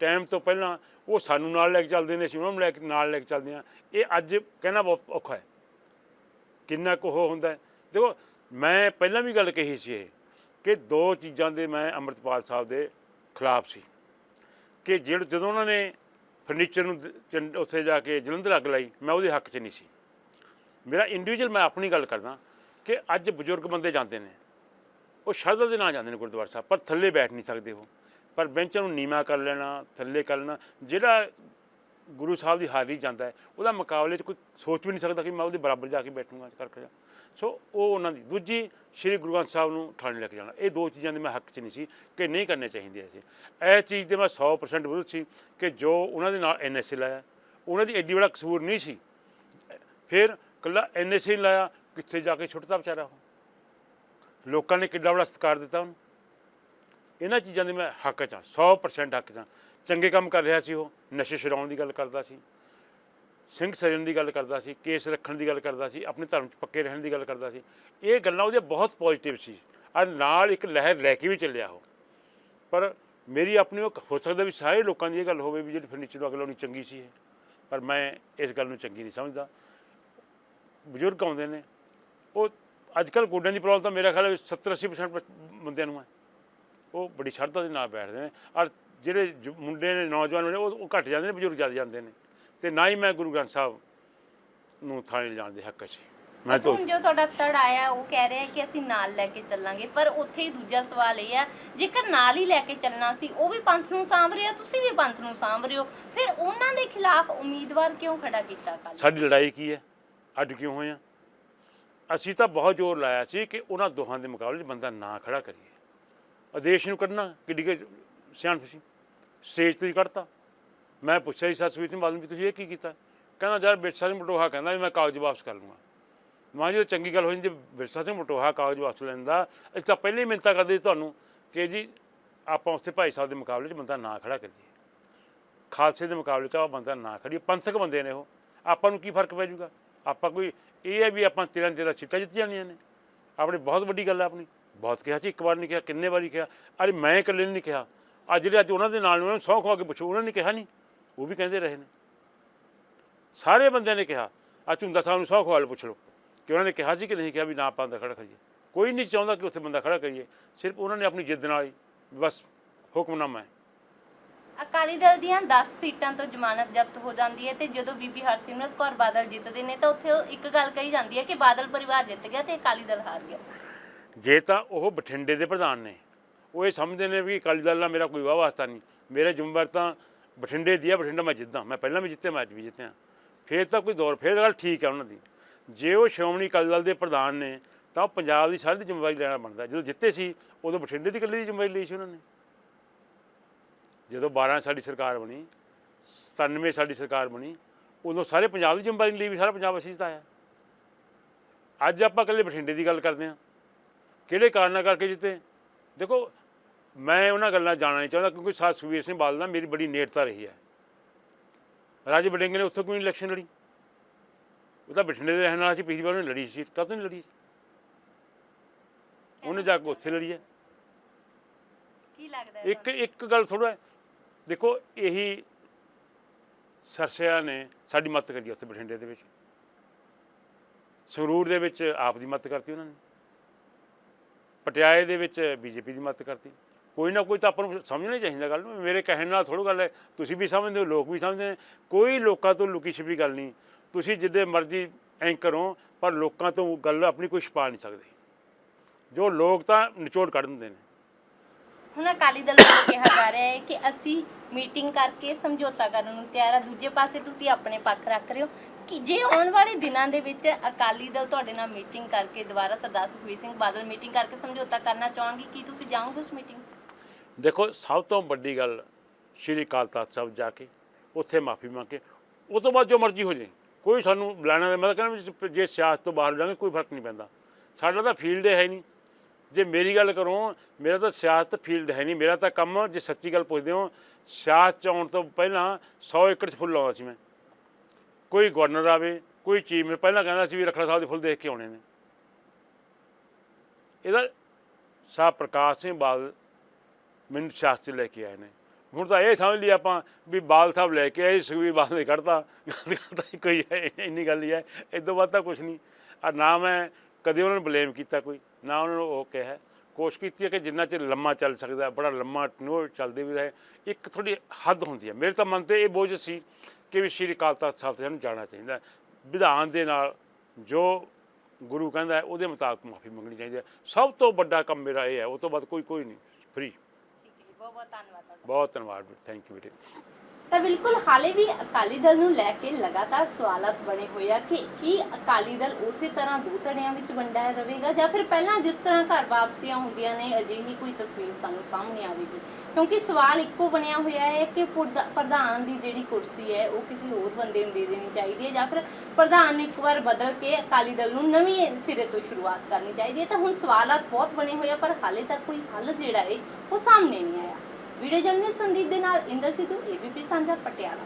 ਟਾਈਮ ਤੋਂ ਪਹਿਲਾਂ ਉਹ ਸਾਨੂੰ ਨਾਲ ਲੈ ਕੇ ਚੱਲਦੇ ਨੇ, ਅਸੀਂ ਉਹਨਾਂ ਨੂੰ ਲੈ ਕੇ ਨਾਲ ਲੈ ਕੇ ਚੱਲਦੇ ਹਾਂ। ਇਹ ਅੱਜ ਕਹਿਣਾ ਬਹੁਤ ਔਖਾ ਹੈ। ਕਿੰਨਾ ਕੁ ਉਹ ਹੁੰਦਾ ਹੈ। ਦੇਖੋ, ਮੈਂ ਪਹਿਲਾਂ ਵੀ ਗੱਲ ਕਹੀ ਸੀ ਇਹ ਕਿ ਦੋ ਚੀਜ਼ਾਂ ਦੇ ਮੈਂ ਅੰਮ੍ਰਿਤਪਾਲ ਸਾਹਿਬ ਦੇ ਖਿਲਾਫ ਸੀ। ਕਿ ਜਿਹੜੇ ਜਦੋਂ ਉਹਨਾਂ ਨੇ ਫਰਨੀਚਰ ਨੂੰ ਦ- ਚੰਡ- ਉੱਥੇ ਜਾ ਕੇ ਜਲੰਧਰ ਅੱਗ ਲਾਈ, ਮੈਂ ਉਹਦੇ ਹੱਕ 'ਚ ਨਹੀਂ ਸੀ। ਮੇਰਾ ਇੰਡੀਵਿਜੂਅਲ ਮੈਂ ਆਪਣੀ ਗੱਲ ਕਰਦਾ ਕਿ ਅੱਜ ਬਜ਼ੁਰਗ ਬੰਦੇ ਜਾਂਦੇ ਨੇ। ਉਹ ਸ਼ਰਧਾ ਦੇ ਨਾਲ ਜਾਂਦੇ ਨੇ ਗੁਰਦੁਆਰਾ ਸਾਹਿਬ, ਪਰ ਥੱਲੇ ਬੈਠ ਨਹੀਂ ਸਕਦੇ ਉਹ। ਪਰ ਬੈਂਚਾਂ ਨੂੰ ਨੀਵਾ ਕਰ ਲੈਣਾ, ਥੱਲੇ ਕਰ ਲੈਣਾ, ਜਿਹੜਾ ਗੁਰੂ ਸਾਹਿਬ ਦੀ ਹਾਜ਼ਰੀ ਜਾਂਦਾ ਹੈ, ਉਹਦਾ ਮੁਕਾਬਲੇ 'ਚ ਕੋਈ ਸੋਚ ਵੀ ਨਹੀਂ ਸਕਦਾ ਕਿ ਮੈਂ ਉਹਦੇ ਬਰਾਬਰ ਜਾ ਕੇ ਬੈਠੂੰਗਾ ਕਰਕੇ ਸੋ ਉਹ ਉਹਨਾਂ ਦੀ। ਦੂਜੀ, ਸ੍ਰੀ ਗੁਰੂ ਗ੍ਰੰਥ ਸਾਹਿਬ ਨੂੰ ਠਾਣੇ ਲੈ ਕੇ ਜਾਣਾ। ਇਹ ਦੋ ਚੀਜ਼ਾਂ ਦੇ ਮੈਂ ਹੱਕ 'ਚ ਨਹੀਂ ਸੀ ਕਿ ਨਹੀਂ ਕਰਨੇ ਚਾਹੀਦੇ ਸੀ ਇਹ ਚੀਜ਼ ਦੇ ਮੈਂ 100% ਵਿਰੁੱਧ ਸੀ ਕਿ ਜੋ ਉਹਨਾਂ ਦੇ ਨਾਲ ਐਨਐਸਏ ਲਾਇਆ, ਉਹਨਾਂ ਦੀ ਐਡੀ ਬੜਾ ਕਸੂਰ ਨਹੀਂ ਸੀ। ਫਿਰ ਕੱਲਾ ਐਨਐਸਏ ਲਾਇਆ, ਕਿੱਥੇ ਜਾ ਕੇ ਛੁੱਟਦਾ ਵਿਚਾਰਾ ਉਹ? ਲੋਕਾਂ ਨੇ ਕਿੱਡਾ ਬੜਾ ਸਤਿਕਾਰ ਦਿੱਤਾ ਉਹਨੂੰ। ਇਹਨਾਂ ਚੀਜ਼ਾਂ ਦੇ ਮੈਂ ਹੱਕ 'ਚ ਹਾਂ 100% ਹੱਕ 'ਚ ਹਾਂ। ਚੰਗੇ ਕੰਮ ਕਰ ਰਿਹਾ ਸੀ ਉਹ, ਨਸ਼ੇ ਛੁਡਾਉਣ ਦੀ ਗੱਲ ਕਰਦਾ ਸੀ। ਸਿੰਘ ਸਜਣ ਦੀ ਗੱਲ ਕਰਦਾ ਸੀ, ਕੇਸ ਰੱਖਣ ਦੀ ਗੱਲ ਕਰਦਾ ਸੀ, ਆਪਣੇ ਧਰਮ 'ਚ ਪੱਕੇ ਰਹਿਣ ਦੀ ਗੱਲ ਕਰਦਾ ਸੀ। ਇਹ ਗੱਲਾਂ ਉਹਦੀਆਂ ਬਹੁਤ ਪੋਜ਼ਿਟਿਵ ਸੀ। ਔਰ ਨਾਲ ਇੱਕ ਲਹਿਰ ਲੈ ਕੇ ਵੀ ਚੱਲਿਆ ਉਹ। ਪਰ ਮੇਰੀ ਆਪਣੀ ਉਹ ਹੋ ਸਕਦਾ ਵੀ ਸਾਰੇ ਲੋਕਾਂ ਦੀ ਇਹ ਗੱਲ ਹੋਵੇ ਵੀ ਜਿਹੜੀ ਫਰਨੀਚਰ ਨੂੰ ਅਗਲਾਉਣੀ ਚੰਗੀ ਸੀ ਪਰ ਮੈਂ ਇਸ ਗੱਲ ਨੂੰ ਚੰਗੀ ਨਹੀਂ ਸਮਝਦਾ। ਬਜ਼ੁਰਗ ਆਉਂਦੇ ਨੇ, ਉਹ ਅੱਜ ਕੱਲ ਗੋਡਿਆਂ ਦੀ ਪ੍ਰੋਬਲਮ ਤਾਂ ਮੇਰਾ ਖਿਆਲ ਹੈ 70 80% ਬੰਦਿਆਂ ਨੂੰ ਹੈ। ਉਹ ਬੜੀ ਸ਼ਰਧਾ ਦੇ ਨਾਲ ਬੈਠਦੇ ਨੇ। ਔਰ ਜਿਹੜੇ ਮੁੰਡੇ ਨੇ ਨੌਜਵਾਨ ਨੇ ਉਹ ਉਹ ਘਟ ਜਾਂਦੇ ਨੇ ਬਜ਼ੁਰਗ ਜ਼ਿਆਦਾ ਜਾਂਦੇ ਨੇ। ਤੇ ਨਾ ਹੀ ਮੈਂ ਗੁਰੂ ਗ੍ਰੰਥ ਸਾਹਿਬ ਨੂੰ ਥਾਣੇ ਲਿਜਾਣ ਦੇ ਹੱਕ 'ਚ ਮੈਂ ਤਾਂ ਜੋ ਤੁਹਾਡਾ ਤੜ ਆਇਆ ਉਹ ਕਹਿ ਰਿਹਾ ਕਿ ਅਸੀਂ ਨਾਲ ਲੈ ਕੇ ਚੱਲਾਂਗੇ ਪਰ ਉੱਥੇ ਹੀ ਦੂਜਾ ਸਵਾਲ ਇਹ ਆ ਜੇਕਰ ਨਾਲ ਹੀ ਲੈ ਕੇ ਚੱਲਣਾ ਸੀ ਉਹ ਵੀ ਪੰਥ ਨੂੰ ਸਾਂਭ ਰਿਹਾ ਤੁਸੀਂ ਵੀ ਪੰਥ ਨੂੰ ਸਾਂਭ ਰਹੇ ਹੋ। ਫਿਰ ਉਹਨਾਂ ਦੇ ਖਿਲਾਫ ਉਮੀਦਵਾਰ ਕਿਉਂ ਖੜਾ ਕੀਤਾ ਕੱਲ ਸਾਡੀ ਲੜਾਈ ਕੀ ਹੈ? ਅੱਡ ਕਿਉਂ ਹੋਏ ਆ? ਅਸੀਂ ਤਾਂ ਬਹੁਤ ਜ਼ੋਰ ਲਾਇਆ ਸੀ ਕਿ ਉਹਨਾਂ ਦੋਹਾਂ ਦੇ ਮੁਕਾਬਲੇ 'ਚ ਬੰਦਾ ਨਾ ਖੜਾ ਕਰੀਏ। ਆਦੇਸ਼ ਨੂੰ ਕੱਢਣਾ, ਕਿੱਡੀ ਕਿ ਸਿਆਣਪ ਸੀ। ਸਟੇਜ ਤੋਂ ਹੀ ਕੱਢਤਾ। ਮੈਂ ਪੁੱਛਿਆ ਸੀ ਸਤਸਵੀਰ ਸਿੰਘ ਬਾਦਲ ਵੀ, ਤੁਸੀਂ ਇਹ ਕੀ ਕੀਤਾ? ਕਹਿੰਦਾ, ਯਾਰ ਬਿਰਸਾ ਸਿੰਘ ਮਟੋਹਾ ਕਹਿੰਦਾ ਵੀ ਮੈਂ ਕਾਗਜ਼ ਵਾਪਸ ਕਰ ਲੂੰਗਾ। ਮਾਂ ਜੀ ਚੰਗੀ ਗੱਲ ਹੋਈ ਜੇ ਬਿਰਸਾ ਸਿੰਘ ਮਟੋਹਾ ਕਾਗਜ਼ ਵਾਪਸ ਲੈਂਦਾ, ਅਸੀਂ ਤਾਂ ਪਹਿਲੇ ਹੀ ਮਿੰਤਾ ਕਰਦੇ ਸੀ ਤੁਹਾਨੂੰ ਕਿ ਜੀ, ਆਪਾਂ ਉੱਥੇ ਭਾਈ ਸਾਹਿਬ ਦੇ ਮੁਕਾਬਲੇ 'ਚ ਬੰਦਾ ਨਾ ਖੜਾ ਕਰੀਏ। ਖਾਲਸੇ ਦੇ ਮੁਕਾਬਲੇ 'ਚ ਉਹ ਬੰਦਾ ਨਾ ਖੜੀ ਪੰਥਕ ਬੰਦੇ ਨੇ ਉਹ। ਆਪਾਂ ਨੂੰ ਕੀ ਫ਼ਰਕ ਪੈ ਜਾਊਗਾ ਆਪਾਂ ਕੋਈ ਇਹ ਹੈ ਵੀ ਆਪਾਂ ਤੇਰਾਂ ਤੇਰਾਂ ਸੀਟਾਂ ਜਿੱਤ ਜਾਂਦੀਆਂ ਨੇ। ਆਪਣੀ ਬਹੁਤ ਵੱਡੀ ਗੱਲ ਹੈ ਆਪਣੀ। ਬਹੁਤ ਕਿਹਾ ਸੀ, ਇੱਕ ਵਾਰ ਨਹੀਂ ਕਿਹਾ, ਕਿੰਨੇ ਵਾਰੀ ਕਿਹਾ। ਅਰੇ ਮੈਂ ਇਕੱਲੇ ਨੇ ਨਹੀਂ ਕਿਹਾ। ਅੱਜ ਜਿਹੜੇ ਅੱਜ ਉਹਨਾਂ ਦੇ ਨਾਲ ਨੇ, ਉਹਨਾਂ ਨੂੰ ਸੌਂ ਖਵਾ ਕੇ ਪੁੱਛੋ, ਉਹਨਾਂ ਨੇ ਕਿਹਾ ਨਹੀਂ। ਉਹ ਵੀ ਕਹਿੰਦੇ ਰਹੇ ਨੇ। ਸਾਰੇ ਬੰਦਿਆਂ ਨੇ ਕਿਹਾ, ਆ ਝੁੰਦਾ ਸਾਹਿਬ ਨੂੰ ਸੌਂ ਖਵਾ ਲਓ ਪੁੱਛ ਲਓ। ਕਿ ਉਹਨਾਂ ਨੇ ਕਿਹਾ ਸੀ ਕਿ ਨਹੀਂ ਕਿਹਾ ਵੀ ਨਾ ਆਪਾਂ ਬੰਦਾ ਖੜਾ ਕਰੀਏ ਕੋਈ ਨਹੀਂ ਚਾਹੁੰਦਾ ਕਿ ਉੱਥੇ ਬੰਦਾ ਖੜਾ ਕਰੀਏ ਸਿਰਫ ਉਹਨਾਂ ਨੇ ਆਪਣੀ ਜਿੱਦ ਨਾਲ ਹੀ, ਬਸ ਹੁਕਮਨਾਮਾ ਹੈ। ਅਕਾਲੀ ਦਲ ਦੀਆਂ 10 ਸੀਟਾਂ ਤੋਂ ਜ਼ਮਾਨਤ ਜ਼ਬਤ ਹੋ ਜਾਂਦੀ ਹੈ ਤੇ ਜਦੋਂ ਬੀਬੀ ਹਰਸਿਮਰਤ ਕੌਰ ਬਾਦਲ ਜਿੱਤਦੇ ਨੇ ਤਾਂ ਉੱਥੇ ਉਹ ਇੱਕ ਗੱਲ ਕਹੀ ਜਾਂਦੀ ਹੈ ਕਿ ਬਾਦਲ ਪਰਿਵਾਰ ਜਿੱਤ ਗਿਆ ਤੇ ਅਕਾਲੀ ਦਲ ਹਾਰ ਗਿਆ। ਜੇ ਤਾਂ ਉਹ ਬਠਿੰਡੇ ਦੇ ਪ੍ਰਧਾਨ ਨੇ। ਉਹ ਇਹ ਸਮਝਦੇ ਨੇ ਵੀ ਅਕਾਲੀ ਦਲ ਨਾਲ ਮੇਰਾ ਕੋਈ ਵਾਹ ਵਾਸਤਾ ਨਹੀਂ। ਮੇਰਾ ਜ਼ਿੰਮੇਵਾਰ ਤਾਂ ਬਠਿੰਡੇ ਦੀ ਆ, ਬਠਿੰਡਾ ਮੈਂ ਜਿੱਦਾਂ ਮੈਂ ਪਹਿਲਾਂ ਵੀ ਜਿੱਤਿਆ ਮੈਂ ਅੱਜ ਵੀ ਜਿੱਤਿਆ। ਫੇਰ ਤਾਂ ਕੋਈ ਦੌਰ, ਫੇਰ ਗੱਲ ਠੀਕ ਹੈ ਉਹਨਾਂ ਦੀ। ਜੇ ਉਹ ਸ਼੍ਰੋਮਣੀ ਅਕਾਲੀ ਦਲ ਦੇ ਪ੍ਰਧਾਨ ਨੇ, ਤਾਂ ਉਹ ਪੰਜਾਬ ਦੀ ਸਾਰੀ ਦੀ ਜ਼ਿੰਮੇਵਾਰੀ ਲੈਣਾ ਬਣਦਾ। ਜਦੋਂ ਜਿੱਤੇ ਸੀ, ਉਦੋਂ ਬਠਿੰਡੇ ਦੀ ਇਕੱਲੀ ਦੀ ਜ਼ਿੰਮੇਵਾਰੀ ਲਈ ਸੀ ਉਹਨਾਂ ਨੇ। ਜਦੋਂ 12 ਸਾਡੀ ਸਰਕਾਰ ਬਣੀ 97 ਸਾਡੀ ਸਰਕਾਰ ਬਣੀ ਉਦੋਂ ਸਾਰੇ ਪੰਜਾਬ ਦੀ ਜ਼ਿੰਮੇਵਾਰੀ ਲਈ ਵੀ ਸਾਰਾ ਪੰਜਾਬ ਅਸੀਂ ਜਿਤਾਇਆ। ਅੱਜ ਆਪਾਂ ਇਕੱਲੇ ਬਠਿੰਡੇ ਦੀ ਗੱਲ ਕਰਦੇ ਹਾਂ। ਕਿਹੜੇ ਕਾਰਨਾਂ ਕਰਕੇ ਜਿੱਤੇ? ਦੇਖੋ ਮੈਂ ਉਹਨਾਂ ਗੱਲਾਂ ਜਾਣਨਾ ਨਹੀਂ ਚਾਹੁੰਦਾ ਕਿਉਂਕਿ ਸਾਧ ਸੁਖਬੀਰ ਸਿੰਘ ਬਾਦਲ ਨਾਲ ਮੇਰੀ ਬੜੀ ਨੇੜਤਾ ਰਹੀ ਹੈ। ਰਾਜੇ ਬਡਿੰਗ ਨੇ ਉੱਥੇ ਕੋਈ ਇਲੈਕਸ਼ਨ ਲੜੀ? ਉਹ ਤਾਂ ਬਠਿੰਡੇ ਦੇ ਰਹਿਣ ਵਾਲਾ ਸੀ ਪਿਛਲੀ ਵਾਰ ਉਹਨੇ ਲੜੀ ਸੀ। ਕਦੋਂ ਨਹੀਂ ਲੜੀ ਉਹਨੇ ਜਾ ਕੇ ਉੱਥੇ ਲੜੀ ਹੈ। ਕੀ ਲੱਗਦਾ ਇੱਕ ਇੱਕ ਗੱਲ ਥੋੜਾ ਦੇਖੋ, ਇਹੀ ਸਰਸਿਆ ਨੇ ਸਾਡੀ ਮਦਦ ਕਰੀ ਉੱਥੇ ਬਠਿੰਡੇ ਦੇ ਵਿੱਚ। ਸੰਗਰੂਰ ਦੇ ਵਿੱਚ ਆਪ ਦੀ ਮਦਦ ਕਰਤੀ ਉਹਨਾਂ ਨੇ। ਪਟਿਆਲੇ ਦੇ ਵਿੱਚ ਬੀਜੇਪੀ ਦੀ ਮਦਦ ਕਰਤੀ। ਕੋਈ ਨਾ ਕੋਈ ਤਾਂ ਆਪਾਂ ਨੂੰ ਸਮਝਣਾ ਚਾਹੀਦਾ ਗੱਲ ਮੇਰੇ ਕਹਿਣ ਨਾਲ ਥੋੜ੍ਹਾ ਗੱਲ ਹੈ, ਤੁਸੀਂ ਵੀ ਸਮਝਦੇ ਹੋ, ਲੋਕ ਵੀ ਸਮਝਦੇ ਨੇ। ਕੋਈ ਲੋਕਾਂ ਤੋਂ ਲੁਕੀ ਛਿਪੀ ਗੱਲ ਨਹੀਂ। ਤੁਸੀਂ ਜਿੱਦੇ ਮਰਜ਼ੀ ਐਂਕਰ ਹੋ, ਪਰ ਲੋਕਾਂ ਤੋਂ ਗੱਲ ਆਪਣੀ ਕੋਈ ਛਪਾ ਨਹੀਂ ਸਕਦੇ। ਜੋ ਲੋਕ ਤਾਂ ਨਿਚੋੜ ਕੱਢ ਦਿੰਦੇ ਨੇ। ਹੁਣ ਅਕਾਲੀ ਦਲ ਵੱਲੋਂ ਕਿਹਾ ਜਾ ਰਿਹਾ ਹੈ ਕਿ ਅਸੀਂ ਮੀਟਿੰਗ ਕਰਕੇ ਸਮਝੌਤਾ ਕਰਨ ਨੂੰ ਤਿਆਰ ਆ ਦੂਜੇ ਪਾਸੇ ਤੁਸੀਂ ਆਪਣੇ ਪੱਖ ਰੱਖ ਰਹੇ ਹੋ ਕਿ ਜੇ ਆਉਣ ਵਾਲੇ ਦਿਨਾਂ ਦੇ ਵਿੱਚ ਅਕਾਲੀ ਦਲ ਤੁਹਾਡੇ ਨਾਲ ਮੀਟਿੰਗ ਕਰਕੇ ਦੁਬਾਰਾ ਸਰਦਾਰ ਸੁਖਬੀਰ ਸਿੰਘ ਬਾਦਲ ਮੀਟਿੰਗ ਕਰਕੇ ਸਮਝੌਤਾ ਕਰਨਾ ਚਾਹਣਗੇ, ਕੀ ਤੁਸੀਂ ਜਾਓਗੇ ਉਸ ਮੀਟਿੰਗ 'ਚ? ਦੇਖੋ, ਸਭ ਤੋਂ ਵੱਡੀ ਗੱਲ ਸ਼੍ਰੀ ਅਕਾਲ ਤਖਤ ਸਾਹਿਬ ਜਾ ਕੇ ਉੱਥੇ ਮਾਫੀ ਮੰਗ ਕੇ, ਉਹ ਤੋਂ ਬਾਅਦ ਜੋ ਮਰਜ਼ੀ ਹੋ ਜੇ, ਕੋਈ ਸਾਨੂੰ ਬੁਲਾਣਾ, ਮੈਂ ਕਹਿੰਦਾ ਜੇ ਸਿਆਸਤ ਤੋਂ ਬਾਹਰ ਜਾਵਾਂਗੇ, ਕੋਈ ਫ਼ਰਕ ਨਹੀਂ ਪੈਂਦਾ। ਸਾਡਾ ਤਾਂ ਫੀਲਡ ਹੈ ਨਹੀਂ। ਜੇ ਮੇਰੀ ਗੱਲ ਕਰੋ, ਮੇਰਾ ਤਾਂ ਸਿਆਸਤ ਫੀਲਡ ਹੈ ਨਹੀਂ, ਮੇਰਾ ਤਾਂ ਕੰਮ ਜੇ ਸੱਚੀ ਗੱਲ ਪੁੱਛਦੇ ਹੋ, ਸਿਆਸਤ 'ਚ ਆਉਣ ਤੋਂ ਪਹਿਲਾਂ 100 ਏਕੜ 'ਚ ਫੁੱਲ ਲਾਉਂਦਾ ਸੀ ਮੈਂ। ਕੋਈ ਗਵਰਨਰ ਆਵੇ, ਕੋਈ ਚੀਫ ਮੈਂ, ਪਹਿਲਾਂ ਕਹਿੰਦਾ ਸੀ ਵੀ ਰਖੜਾ ਸਾਹਿਬ ਦੇ ਫੁੱਲ ਦੇਖ ਕੇ ਆਉਣੇ ਨੇ। ਇਹਦਾ ਸ਼ਾਹ ਪ੍ਰਕਾਸ਼ ਸਿੰਘ ਬਾਦਲ ਮੈਨੂੰ ਸਿਆਸਤ 'ਚ ਲੈ ਕੇ ਆਏ ਨੇ। ਹੁਣ ਤਾਂ ਇਹ ਸਮਝ ਲਈ ਆਪਾਂ ਵੀ ਬਾਲ ਸਾਹਿਬ ਲੈ ਕੇ ਆਏ, ਸੁਖਬੀਰ ਬਾਦਲ ਨੇ ਕੱਢਤਾ। ਗੱਲ ਤਾਂ ਕੋਈ ਹੈ ਇੰਨੀ ਗੱਲ ਹੀ ਹੈ ਇਦੋਂ ਬਾਅਦ ਤਾਂ ਕੁਝ ਨਹੀਂ। ਆ ਨਾ ਮੈਂ ਕਦੇ ਉਹਨਾਂ ਨੂੰ ਬਲੇਮ ਕੀਤਾ ਕੋਈ। ਨਾ ਉਹਨਾਂ ਨੂੰ ਉਹ ਕਿਹਾ ਕੋਸ਼ਿਸ਼ ਕੀਤੀ ਹੈ ਕਿ ਜਿੰਨਾ ਚਿਰ ਲੰਮਾ ਚੱਲ ਸਕਦਾ ਬੜਾ ਲੰਮਾ ਟਨੋ ਚੱਲਦੇ ਵੀ ਰਹੇ। ਇੱਕ ਥੋੜੀ ਹੱਦ ਹੁੰਦੀ ਹੈ। ਮੇਰੇ ਤਾਂ ਮਨ ਤੇ ਇਹ ਬੋਝ ਸੀ ਕਿ ਵੀ ਸ਼੍ਰੀ ਅਕਾਲ ਤਖਤ ਸਾਹਿਬ ਤੇ ਸਾਨੂੰ ਜਾਣਾ ਚਾਹੀਦਾ। ਵਿਧਾਨ ਦੇ ਨਾਲ ਜੋ ਗੁਰੂ ਕਹਿੰਦਾ ਹੈ, ਉਹਦੇ ਮੁਤਾਬਕ ਮਾਫੀ ਮੰਗਣੀ ਚਾਹੀਦੀ ਹੈ। ਸਭ ਤੋਂ ਵੱਡਾ ਕੰਮ ਮੇਰਾ ਇਹ ਹੈ। ਉਹ ਤੋਂ ਬਾਅਦ ਕੋਈ ਕੋਈ ਨਹੀਂ। ਫ੍ਰੀ ਬਹੁਤ ਬਹੁਤ ਧੰਨਵਾਦ ਬਹੁਤ ਧੰਨਵਾਦ। ਥੈਂਕ ਯੂ ਬੇਟੇ। ਤਾਂ ਬਿਲਕੁਲ ਹਾਲੇ ਵੀ ਅਕਾਲੀ ਦਲ ਨੂੰ ਲੈ ਕੇ ਲਗਾਤਾਰ ਸਵਾਲਤ ਬਣੇ ਹੋਏ ਆ ਕਿ ਕੀ ਅਕਾਲੀ ਦਲ ਉਸੇ ਤਰ੍ਹਾਂ ਦੋ ਧੜਿਆਂ ਵਿੱਚ ਵੰਡਿਆ ਰਹੇਗਾ ਜਾਂ ਫਿਰ ਪਹਿਲਾਂ ਜਿਸ ਤਰ੍ਹਾਂ ਘਰ ਵਾਪਸੀਆਂ ਹੁੰਦੀਆਂ ਨੇ, ਅਜਿਹੀ ਕੋਈ ਤਸਵੀਰ ਸਾਨੂੰ ਸਾਹਮਣੇ ਆਵੇਗੀ। ਕਿਉਂਕਿ ਸਵਾਲ ਇੱਕੋ ਬਣਿਆ ਹੋਇਆ ਹੈ ਕਿ ਪ੍ਰਧਾ- ਪ੍ਰਧਾਨ ਦੀ ਜਿਹੜੀ ਕੁਰਸੀ ਹੈ, ਉਹ ਕਿਸੇ ਹੋਰ ਬੰਦੇ ਨੂੰ ਦੇ ਦੇਣੀ ਚਾਹੀਦੀ ਹੈ ਜਾਂ ਫਿਰ ਪ੍ਰਧਾਨ ਨੂੰ ਇੱਕ ਵਾਰ ਬਦਲ ਕੇ ਅਕਾਲੀ ਦਲ ਨੂੰ ਨਵੀਂ ਸਿਰੇ ਤੋਂ ਸ਼ੁਰੂਆਤ ਕਰਨੀ ਚਾਹੀਦੀ ਹੈ। ਤਾਂ ਹੁਣ ਸਵਾਲਤ ਬਹੁਤ ਬਣੇ ਹੋਏ ਆ, ਪਰ ਹਾਲੇ ਤੱਕ ਕੋਈ ਹੱਲ ਜਿਹੜਾ ਹੈ, ਉਹ ਸਾਹਮਣੇ ਨਹੀਂ ਆਇਆ। ਵੀਡੀਓ ਜਰਨਲਿਸਟ ਸੰਦੀਪ ਦੇ ਨਾਲ ਇੰਦਰ ਸਿੱਧੂ ਏਬੀਪੀ ਸਾਂਝਾ ਪਟਿਆਲਾ।